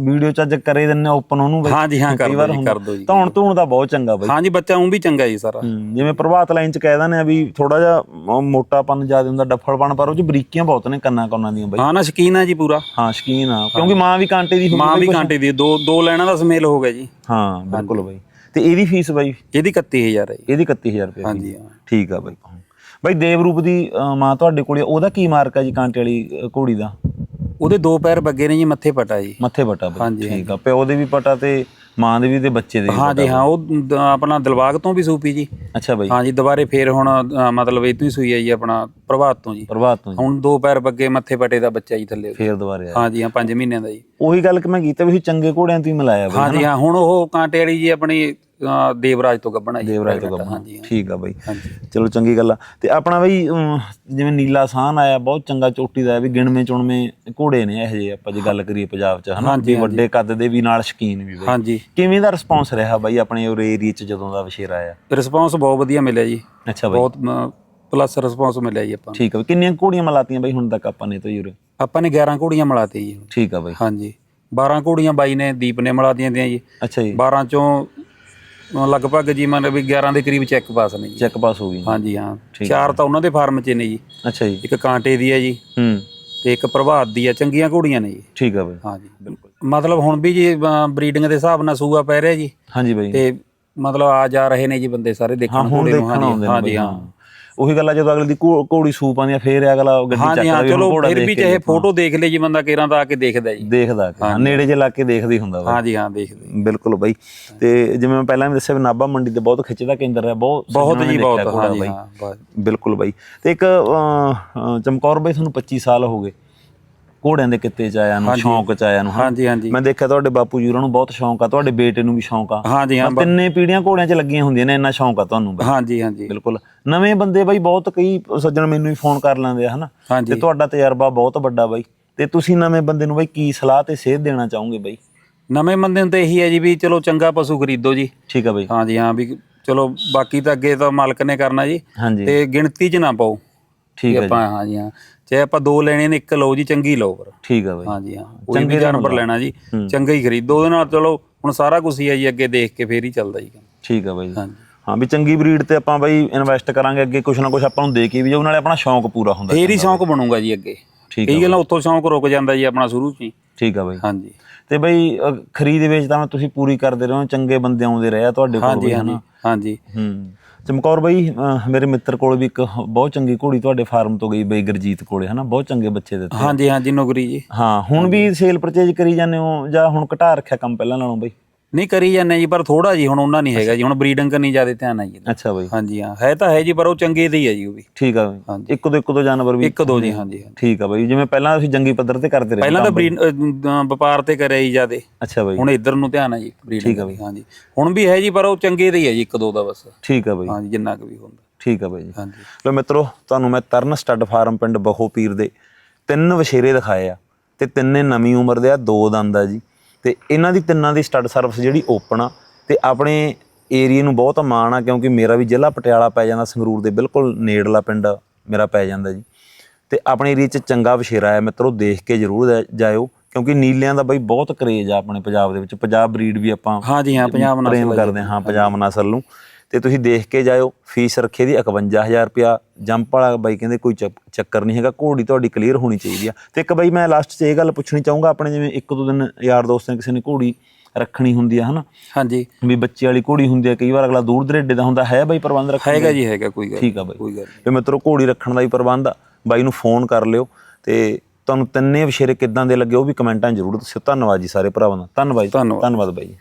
Speaker 3: ਵੀਡੀਓ ਚ ਅੱਜ ਕਰੇ ਦਿੰਨੇ ਓਪਨ ਉਹਨੂੰ ਬਾਈ।
Speaker 2: ਹਾਂਜੀ ਹਾਂ ਕਰ ਦੋ ਜੀ। ਕਰ ਦੋ ਜੀ।
Speaker 3: ਧੌਣ ਧੂਣ ਦਾ ਬਹੁਤ ਚੰਗਾ ਬਾਈ।
Speaker 2: ਹਾਂਜੀ ਬੱਚਾ ਉਹ ਵੀ ਚੰਗਾ ਜੀ ਸਾਰਾ।
Speaker 3: ਜਿਵੇਂ ਪ੍ਰਭਾਤ ਲਾਈਨ ਚ ਕਹਿ ਦਿੰਦੇ ਆ ਵੀ ਥੋੜਾ ਜਿਹਾ ਮੋਟਾਪਨ ਜ਼ਿਆਦਾ ਹੁੰਦਾ ਡੱਫਲਪਨ ਪਰ ਉਹ ਚ ਬਰੀਕੀਆਂ ਬਹੁਤ ਨੇ ਕੰਨਾਂ ਕੰਨਾਂ ਦੀਆਂ ਬਾਈ।
Speaker 2: ਹਾਂ ਨਾ ਸ਼ਕੀਨ ਆ ਜੀ ਪੂਰਾ।
Speaker 3: ਹਾਂ ਸ਼ਕੀਨ ਆ। ਕਿਉਂਕਿ ਮਾਂ ਵੀ ਕਾਂਟੇ ਦੀ
Speaker 2: ਮਾਂ ਵੀ। ਕਾਂਟੇ ਦੀ ਦੋ ਦੋ ਲੈਣਾ ਦਾ ਸਮੇਲ ਹੋ ਗਿਆ ਜੀ।
Speaker 3: ਹਾਂ ਬਿਲਕੁਲ ਬਾਈ। ਤੇ ਇਹਦੀ ਫੀਸ ਬਾਈ?
Speaker 2: ਇਹਦੀ 31000 ਹੈ
Speaker 3: ਇਹਦੀ 31000 ਰੁਪਏ
Speaker 2: ਹਾਂਜੀ
Speaker 3: ਠੀਕ ਆ ਬਾਈ। ਬਾਈ ਦੇਵਰੂਪ ਦੀ ਅ, ਮਾਂ ਤੁਹਾਡੇ ਕੋਲੇ ਉਹਦਾ ਕੀ ਮਾਰਕ ਆ ਜੀ ਕਾਂਟੇ ਵਾਲੀ ਅ, ਘੋੜੀ ਦਾ?
Speaker 2: ਉਹਦੇ ਦੋ ਪੈਰ ਬੱਗੇ ਨੇ ਜੀ ਮੱਥੇ ਪਟਾ ਜੀ।
Speaker 3: ਮੱਥੇ ਪਟਾ ਬਾਈ
Speaker 2: ਹਾਂਜੀ,
Speaker 3: ਠੀਕ ਆ। ਪਿਓ ਦੇ ਵੀ ਪਟਾ ਤੇ ਮਾਂ ਦੇ ਵੀ ਤੇ ਬੱਚੇ ਦੇ ਵੀ
Speaker 2: ਹਾਂਜੀ ਹਾਂ ਉਹ ਦ- ਆਪਣਾ ਦਿਲਬਾਗ ਤੋਂ ਵੀ ਸੂਪੀ ਜੀ।
Speaker 3: ਅੱਛਾ ਬਾਈ।
Speaker 2: ਹਾਂਜੀ ਦੁਬਾਰੇ ਫੇਰ ਹੁਣ ਅ, ਮਤਲਬ ਇਹ ਤੋਂ ਹੀ ਸੂਈ ਹੈ ਜੀ ਆਪਣਾ ਪ੍ਰਭਾਤ ਤੋਂ ਜੀ।
Speaker 3: ਪ੍ਰਭਾਤ ਤੋਂ ਜੀ।
Speaker 2: ਹੁਣ ਦੋ ਪੈਰ ਬੱਗੇ ਮੱਥੇ ਪਟੇ ਦਾ ਬੱਚਾ ਜੀ ਥੱਲੇ।
Speaker 3: ਫੇਰ ਦੁਬਾਰੇ ਆਇਆ
Speaker 2: ਹਾਂਜੀ ਹਾਂ 5 ਮਹੀਨਿਆਂ ਦਾ ਜੀ।
Speaker 3: ਉਹੀ ਗੱਲ ਕਿ ਮੈਂ ਕੀਤਾ ਵੀ ਤੁਸੀਂ ਚੰਗੇ ਘੋੜਿਆਂ ਤੋਂ ਹੀ ਮਿਲਾਇਆ ਬਾਈ
Speaker 2: ਹਾਂਜੀ ਹਾਂ ਹੁਣ ਉਹ ਕਾਂਟੇ ਵਾਲੀ ਜੀ ਆਪਣੀ ਦੇਵਰਾਜ ਤੋਂ ਗੱਬਣਾ ਜੀ
Speaker 3: ਦੇਵਰਾਜ ਤੋਂ ਗੱਬਣਾ। ਠੀਕ ਆ ਬਾਈ। ਚਲੋ ਚੰਗੀ ਗੱਲ ਆ। ਤੇ ਆਪਣਾ ਬਈ ਜਿਵੇਂ ਨੀਲਾ ਸਾਹਨ ਆਇਆ ਬਹੁਤ ਚੰਗਾ ਚੋਟੀ ਦਾ ਵੀ ਗਿਣਵੇਂ ਚੁਣਵੇਂ ਘੋੜੇ ਨੇ ਇਹੋ ਜਿਹੇ ਆਪਾਂ ਜੇ ਗੱਲ ਕਰੀਏ ਪੰਜਾਬ 'ਚ ਹਨਾ? ਵੀ ਵੱਡੇ ਕੱਦ ਦੇ ਵੀ ਨਾਲ ਸ਼ਕੀਨ ਵੀ ਬਈ।
Speaker 2: ਹਾਂਜੀ।
Speaker 3: ਕਿਵੇਂ ਦਾ ਰਿਸਪੌਂਸ ਰਿਹਾ ਬਾਈ ਆਪਣੇ ਉਰੇ ਏਰੀਆ 'ਚ ਜਦੋਂ ਦਾ ਵਸ਼ੇਰਾ ਆਇਆ?
Speaker 2: ਰਿਸਪੌਂਸ ਬਹੁਤ ਵਧੀਆ ਮਿਲਿਆ ਜੀ।
Speaker 3: ਅੱਛਾ ਬਾਈ।
Speaker 2: ਬਹੁਤ ਪਲੱਸ ਰਿਸਪੌਂਸ ਮਿਲਿਆ ਜੀ ਆਪਾਂ।
Speaker 3: ਠੀਕ ਆ ਕਿੰਨੀਆਂ ਘੋੜੀਆਂ ਮਲਾਤੀਆਂ ਬਾਈ ਹੁਣ ਤੱਕ ਆਪਾਂ ਨੇ ਤੋਂ ਉਰੇ?
Speaker 2: ਆਪਾਂ ਨੇ 11 ਘੋੜੀਆਂ ਮਿਲਾਤੀ ਜੀ
Speaker 3: ਠੀਕ ਆ ਬਾਈ।
Speaker 2: ਹਾਂਜੀ। 12 ਘੋੜੀਆਂ ਬਾਈ ਨੇ ਦੀਪ ਨੇ ਮਿਲਾਤੀਆਂ ਦੀਆਂ ਜੀ।
Speaker 3: ਅੱਛਾ ਜੀ।
Speaker 2: 12 ਚੋਂ ਲਗਭਗ ਜੀ ਮੰਨ ਵੀ 11 ਦੇ ਕਰੀਬ ਚੈੱਕ ਪਾਸ ਨੇ ਜੀ।
Speaker 3: ਚੈੱਕ ਪਾਸ ਹੋ ਗਈ।
Speaker 2: ਹਾਂਜੀ ਹਾਂ। ਚਾਰ ਤਾਂ ਉਹਨਾਂ ਦੇ ਫਾਰਮ 'ਚ ਨੇ ਜੀ।
Speaker 3: ਅੱਛਾ ਜੀ।
Speaker 2: ਇੱਕ ਕਾਂਟੇ ਦੀ ਹੈ ਜੀ।
Speaker 3: ਹੂੰ।
Speaker 2: ਤੇ ਇੱਕ ਪ੍ਰਭਾਤ ਦੀ ਹੈ ਚੰਗੀਆਂ ਘੋੜੀਆਂ ਨੇ ਜੀ।
Speaker 3: ਠੀਕ ਆ ਬਾਈ।
Speaker 2: ਹਾਂਜੀ। ਬਿਲਕੁਲ। ਮਤਲਬ ਹੁਣ ਵੀ ਜੀ ਬਰੀਡਿੰਗ ਦੇ ਹਿਸਾਬ ਨਾਲ ਸੂਆ ਪੈ ਰਿਹਾ ਜੀ।
Speaker 3: ਹਾਂਜੀ ਬਾਈ।
Speaker 2: ਤੇ ਮਤਲਬ ਆ ਜਾ ਰਹੇ ਨੇ ਜੀ ਬੰਦੇ ਸਾਰੇ ਦੇਖਣ ਘੋੜੇ ਨੂੰ। ਹਾਂਜੀ ਹਾਂ।
Speaker 3: ਉਹੀ ਗੱਲ ਆ ਜਦੋਂ ਅਗਲੇ ਦੀ ਘੋੜੀ ਸੂਪ ਆਂਦੀ ਆ ਫੇਰ ਅਗਲਾ ਗੱਡੀ ਚੱਕਦਾ
Speaker 2: ਹਾਂ ਚਲੋ ਫਿਰ ਵੀ ਚਾਹੇ ਫੋਟੋ ਦੇਖ ਲੇ ਜੀ ਬੰਦਾ ਕੇਰਾਂ ਦਾ ਆ ਕੇ ਦੇਖਦਾ ਜੀ।
Speaker 3: ਦੇਖਦਾ ਹਾਂ, ਨੇੜੇ ਜੇ ਲਾ ਕੇ ਦੇਖਦਾ ਹੀ ਹੁੰਦਾ ਬਾਈ
Speaker 2: ਹਾਂਜੀ ਹਾਂ ਦੇਖਦੇ
Speaker 3: ਬਿਲਕੁਲ ਬਾਈ। ਤੇ ਜਿਵੇਂ ਮੈਂ ਪਹਿਲਾਂ ਵੀ ਦੱਸਿਆ ਵੀ ਨਾਭਾ ਮੰਡੀ ਤੇ ਬਹੁਤ ਖਿੱਚਦਾ ਕੇਂਦਰ ਹੈ ਬਹੁਤ
Speaker 2: ਬਹੁਤ ਜੀ ਬਹੁਤ। ਹਾਂ ਬਸ।
Speaker 3: ਬਿਲਕੁਲ ਬਾਈ। ਤੇ ਇੱਕ ਚਮਕੌਰ ਬਾਈ ਤੁਹਾਨੂੰ 25 ਸਾਲ ਹੋ ਗਏ। ਘੋੜਿਆਂ ਦੇ ਕਿੱਤੇ ਚ ਆਇਆ ਨੂੰ ਸ਼ੌਂਕ ਚ ਆਇਆ ਨੂੰ ਹਨਾ?
Speaker 2: ਹਾਂਜੀ ਹਾਂਜੀ।
Speaker 3: ਮੈਂ ਦੇਖਿਆ ਤੁਹਾਡੇ ਬਾਪੂ ਜੀ ਹੋਰਾਂ ਨੂੰ ਬਹੁਤ ਸ਼ੌਂਕ ਆ ਤੁਹਾਡੇ ਬੇਟੇ ਨੂੰ ਵੀ ਸ਼ੌਂਕ ਆ।
Speaker 2: ਹਾਂਜੀ ਹਾਂ ਬ-
Speaker 3: ਤਿੰਨੇ ਪੀੜੀਆਂ ਘੋੜਿਆਂ 'ਚ ਲੱਗੀਆਂ ਹੁੰਦੀਆਂ ਨੇ ਇੰਨਾ ਸ਼ੌਂਕ ਆ ਤੁਹਾਨੂੰ ਬਾਈ
Speaker 2: ਹਾਂਜੀ ਹਾਂਜੀ।
Speaker 3: ਬਿਲਕੁਲ। ਨਵੇਂ ਬੰਦੇ ਬਾਈ ਬਹੁਤ ਕਈ ਸੱਜਣ ਮੈਨੂੰ ਵੀ ਫੋਨ ਕਰ ਲੈਂਦੇ ਆ ਹਨਾ? ਤੇ ਤੁਹਾਡਾ ਤਜਰਬਾ ਬਹੁਤ ਵੱਡਾ ਬਾਈ। ਤੇ ਤੁਸੀਂ ਨਵੇਂ ਬੰਦੇ ਨੂੰ ਬਾਈ ਕੀ ਸਲਾਹ ਤੇ ਸੇਧ ਦੇਣਾ ਚਾਹੋਗੇ ਬਾਈ?
Speaker 2: ਨਵੇਂ ਬੰਦੇ ਨੂੰ ਤਾਂ ਇਹੀ ਹੈ ਜੀ ਵੀ ਚਲੋ ਚੰਗਾ ਪਸ਼ੂ ਖਰੀਦੋ ਜੀ।
Speaker 3: ਠੀਕ ਆ ਬਾਈ।
Speaker 2: ਹਾਂਜੀ ਹਾਂ ਵੀ ਚਲੋ ਬਾਕੀ ਤਾਂ ਅੱਗੇ ਤਾਂ ਮਾਲਕ ਨੇ ਕਰਨਾ ਜੀ।
Speaker 3: ਹਾਂਜੀ।
Speaker 2: ਤੇ ਗਿਣਤੀ 'ਚ ਨਾ ਪਾਓ।
Speaker 3: ਠੀਕ
Speaker 2: ਵੀ
Speaker 3: ਆ ਜੀ।
Speaker 2: ਆਪਾਂ ਹਾਂਜੀ ਹਾਂ। ਚਾਹੇ ਆਪਾਂ ਦੋ ਲੈਣੇ ਨੇ ਇੱਕ ਲਓ ਜੀ ਚੰਗੀ ਲਓ ਪਰ
Speaker 3: ਠੀਕ ਆ ਬਾਈ।
Speaker 2: ਹਾਂਜੀ ਹਾਂ। ਕੋਈ ਵੀ ਜਾਨਵਰ ਲੈਣਾ ਜੀ ਚੰਗਾ ਹੀ ਖਰੀਦੋ। ਉਹਦੇ ਨਾਲ ਚਲੋ ਹੁਣ ਸਾਰਾ ਕੁਝ ਹੀ ਹੈ ਜੀ ਅੱਗੇ ਦੇਖ ਕੇ ਫੇਰ ਹੀ ਚੱਲਦਾ ਜੀ।
Speaker 3: ਠੀਕ ਆ ਬਾਈ
Speaker 2: ਹਾਂਜੀ।
Speaker 3: ਹਾਂ ਵੀ ਚੰਗੀ ਬਰੀਡ ਤੇ ਆਪਾਂ ਬਾਈ ਇਨਵੈਸਟ ਕਰਾਂਗੇ ਅੱਗੇ ਕੁਛ ਨਾ ਕੁਛ ਆਪਾਂ ਨੂੰ ਦੇ ਕੇ ਵੀ ਜਾਊ ਨਾਲੇ ਆਪਣਾ ਸ਼ੌਂਕ ਪੂਰਾ ਹੁੰਦਾ
Speaker 2: ਫੇਰ ਹੀ ਸ਼ੌਂਕ ਬਣੂਗਾ ਜੀ ਅੱਗੇ।
Speaker 3: ਠੀਕ ਆ
Speaker 2: ਇਹ ਗੱਲਾਂ ਉੱਥੋਂ ਸ਼ੌਂਕ ਰੁਕ ਜਾਂਦਾ ਜੀ ਆਪਣਾ ਸ਼ੁਰੂ 'ਚ ਹੀ।
Speaker 3: ਠੀਕ ਆ ਬਾਈ।
Speaker 2: ਹਾਂਜੀ।
Speaker 3: ਤੇ ਬਾਈ ਖਰੀਦ ਵੇਚ ਤਾਂ ਤੁਸੀਂ ਪੂਰੀ ਕਰਦੇ ਰਹੋ ਚੰਗੇ ਬੰਦੇ ਆਉਂਦੇ ਰਹੇ ਆ ਤੁਹਾਡੇ ਕੋਲ
Speaker 2: ਹਾਂਜੀ ਹਾਂਜੀ।
Speaker 3: ਹੂੰ। ਚਮਕੌਰ ਬਾਈ ਮੇਰੇ ਮਿੱਤਰ ਕੋਲ ਵੀ ਇੱਕ ਬਹੁਤ ਚੰਗੀ ਘੋੜੀ ਤੁਹਾਡੇ ਫਾਰਮ ਤੋਂ ਗਈ ਬਾਈ ਗੁਰਜੀਤ ਕੋਲੇ ਹਨਾ? ਬਹੁਤ ਚੰਗੇ ਬੱਚੇ ਦਿੱਤੇ।
Speaker 2: ਹਾਂਜੀ ਹਾਂਜੀ ਨੌਕਰੀ ਜੀ।
Speaker 3: ਹਾਂ ਹੁਣ ਵੀ ਸੇਲ ਪਰਚੇਜ ਕਰੀ ਜਾਂਦੇ ਹੋ ਜਾਂ ਹੁਣ ਘਟਾ ਰੱਖਿਆ ਕੰਮ ਪਹਿਲਾਂ ਨਾਲੋਂ ਬਾਈ?
Speaker 2: ਨਹੀਂ ਕਰੀ ਜਾਂਦੇ ਜੀ ਪਰ ਥੋੜਾ ਜੀ ਹੁਣ ਉਹਨਾਂ ਨਹੀਂ ਹੈਗਾ ਜੀ ਹੁਣ ਬਰੀਡਿੰਗ ਕਰਨੀ ਜ਼ਿਆਦਾ ਧਿਆਨ ਆ ਜੀ।
Speaker 3: ਅੱਛਾ ਬਾਈ।
Speaker 2: ਹਾਂਜੀ ਹਾਂ ਹੈ ਤਾਂ ਹੈ ਜੀ ਪਰ ਉਹ ਚੰਗੇ ਦੇ ਹੀ ਹੈ ਜੀ ਉਹ ਵੀ।
Speaker 3: ਠੀਕ ਆ ਬਾਈ।
Speaker 2: ਹਾਂਜੀ।
Speaker 3: ਇੱਕ ਦੋ ਇੱਕ ਦੋ ਜਾਨਵਰ ਵੀ
Speaker 2: ਇੱਕ ਦੋ ਜੀ ਹਾਂਜੀ ਹਾਂਜੀ।
Speaker 3: ਠੀਕ ਆ ਬਾਈ ਜਿਵੇਂ ਪਹਿਲਾਂ ਤੁਸੀਂ ਜੰਗੀ ਪੱਧਰ ਤੇ ਕਰਦੇ ਰਹੇ
Speaker 2: ਪਹਿਲਾਂ ਤਾਂ ਬਰੀਡ ਵਪਾਰ ਤੇ ਕਰਿਆ ਜੀ ਜ਼ਿਆਦੇ।
Speaker 3: ਅੱਛਾ ਬਾਈ।
Speaker 2: ਹੁਣ ਇੱਧਰ ਨੂੰ ਧਿਆਨ ਹੈ ਜੀ ਬਰੀਡਿੰਗ
Speaker 3: ਠੀਕ ਆ ਬਈ।
Speaker 2: ਹਾਂਜੀ। ਹੁਣ ਵੀ ਹੈ ਜੀ ਪਰ ਉਹ ਚੰਗੇ ਦੇ ਹੀ ਹੈ ਜੀ ਇੱਕ ਦੋ ਦਾ ਬਸ।
Speaker 3: ਠੀਕ ਆ ਬਾਈ।
Speaker 2: ਹਾਂਜੀ ਜਿੰਨਾ ਕੁ ਵੀ ਹੁੰਦਾ।
Speaker 3: ਠੀਕ ਆ ਬਾਈ ਜੀ।
Speaker 2: ਹਾਂਜੀ।
Speaker 3: ਲੋ ਮਿੱਤਰੋ ਤੁਹਾਨੂੰ ਮੈਂ ਤਰਨ ਸਟੱਡ ਫਾਰਮ ਪਿੰਡ ਬਹੋ ਪੀਰ ਦੇ ਤਿੰਨ ਵਛੇਰੇ ਦਿਖਾਏ ਆ ਤੇ ਤਿੰਨੇ ਨਵੀਂ ਉਮਰ ਦੇ ਆ ਦੋ ਦੰਦ ਆ ਜੀ। ਤੇ ਇਹਨਾਂ ਦੀ ਤਿੰਨਾਂ ਦੀ ਸਟੱਡ ਸਰਵਿਸ ਜਿਹੜੀ ਓਪਨ ਆ ਤੇ ਆਪਣੇ ਏਰੀਏ ਨੂੰ ਬਹੁਤ ਮਾਣ ਆ ਕਿਉਂਕਿ ਮੇਰਾ ਵੀ ਜ਼ਿਲ੍ਹਾ ਪਟਿਆਲਾ ਪੈ ਜਾਂਦਾ ਸੰਗਰੂਰ ਦੇ ਬਿਲਕੁਲ ਨੇੜਲਾ ਪਿੰਡ ਮੇਰਾ ਪੈ ਜਾਂਦਾ ਜੀ। ਤੇ ਆਪਣੇ ਏਰੀਏ 'ਚ ਚੰਗਾ ਵਛੇਰਾ ਹੈ ਮਿੱਤਰੋ ਦੇਖ ਕੇ ਜ਼ਰੂਰ ਜਾਇਓ ਕਿਉਂਕਿ ਨੀਲਿਆਂ ਦਾ ਬਈ ਬਹੁਤ ਕਰੇਜ ਆ ਆਪਣੇ ਪੰਜਾਬ ਦੇ ਵਿੱਚ ਪੰਜਾਬ ਬਰੀਡ ਵੀ ਆਪਾਂ
Speaker 2: ਹਾਂਜੀ ਹਾਂ ਪੰਜਾਬ ਨਾਲ
Speaker 3: ਪ੍ਰੇਮ ਕਰਦੇ ਹਾਂ ਹਾਂ ਪੰਜਾਬ ਨਸਲ ਨੂੰ। ਤੇ ਤੁਸੀਂ ਦੇਖ ਕੇ ਜਾਇਓ ਫੀਸ ਰੱਖੇ ਦੀ 51000 ਰੁਪਿਆ ਜੰਪ ਵਾਲਾ ਬਾਈ ਕਹਿੰਦੇ ਕੋਈ ਚੱਕ- ਚੱਕਰ ਨਹੀਂ ਹੈਗਾ ਘੋੜੀ ਤੁਹਾਡੀ ਕਲੀਅਰ ਹੋਣੀ ਚਾਹੀਦੀ ਆ। ਤੇ ਇੱਕ ਬਾਈ ਮੈਂ ਲਾਸਟ 'ਚ ਇਹ ਗੱਲ ਪੁੱਛਣੀ ਚਾਹੂੰਗਾ ਆਪਣੇ ਜਿਵੇਂ ਇੱਕ ਦੋ ਦਿਨ ਯਾਰ ਦੋਸਤ ਨੇ ਕਿਸੇ ਨੇ ਘੋੜੀ ਰੱਖਣੀ ਹੁੰਦੀ ਆ ਹਨਾ?
Speaker 2: ਹਾਂਜੀ।
Speaker 3: ਵੀ ਬੱਚੇ ਵਾਲੀ ਘੋੜੀ ਹੁੰਦੀ ਆ ਕਈ ਵਾਰ ਅਗਲਾ ਦੂਰ ਦਰੇਡੇ ਦਾ ਹੁੰਦਾ ਹੈ ਬਾਈ ਪ੍ਰਬੰਧ ਰੱਖਣ?
Speaker 2: ਹੈਗਾ ਜੀ ਹੈਗਾ ਕੋਈ ਗੱਲ
Speaker 3: ਠੀਕ ਆ ਬਾਈ।
Speaker 2: ਕੋਈ ਗੱਲ
Speaker 3: ਤੇ ਮਿੱਤਰੋ ਘੋੜੀ ਰੱਖਣ ਦਾ ਵੀ ਪ੍ਰਬੰਧ ਆ। ਬਾਈ ਨੂੰ ਫੋਨ ਕਰ ਲਿਓ ਤੇ ਤੁਹਾਨੂੰ ਤਿੰਨੇ ਵਿਸ਼ੇਰੇ ਕਿੱਦਾਂ ਦੇ ਲੱਗੇ ਉਹ ਵੀ ਕਮੈਂਟਾਂ ਜ਼ਰੂਰ ਦੱਸਿਓ। ਧੰਨਵਾਦ ਜੀ ਸਾਰੇ ਭਰਾਵਾਂ ਦਾ। ਧੰਨਵਾਦ।
Speaker 2: ਧੰਨਵਾਦ।
Speaker 3: ਧੰਨਵਾਦ ਬਾਈ। ਜੀ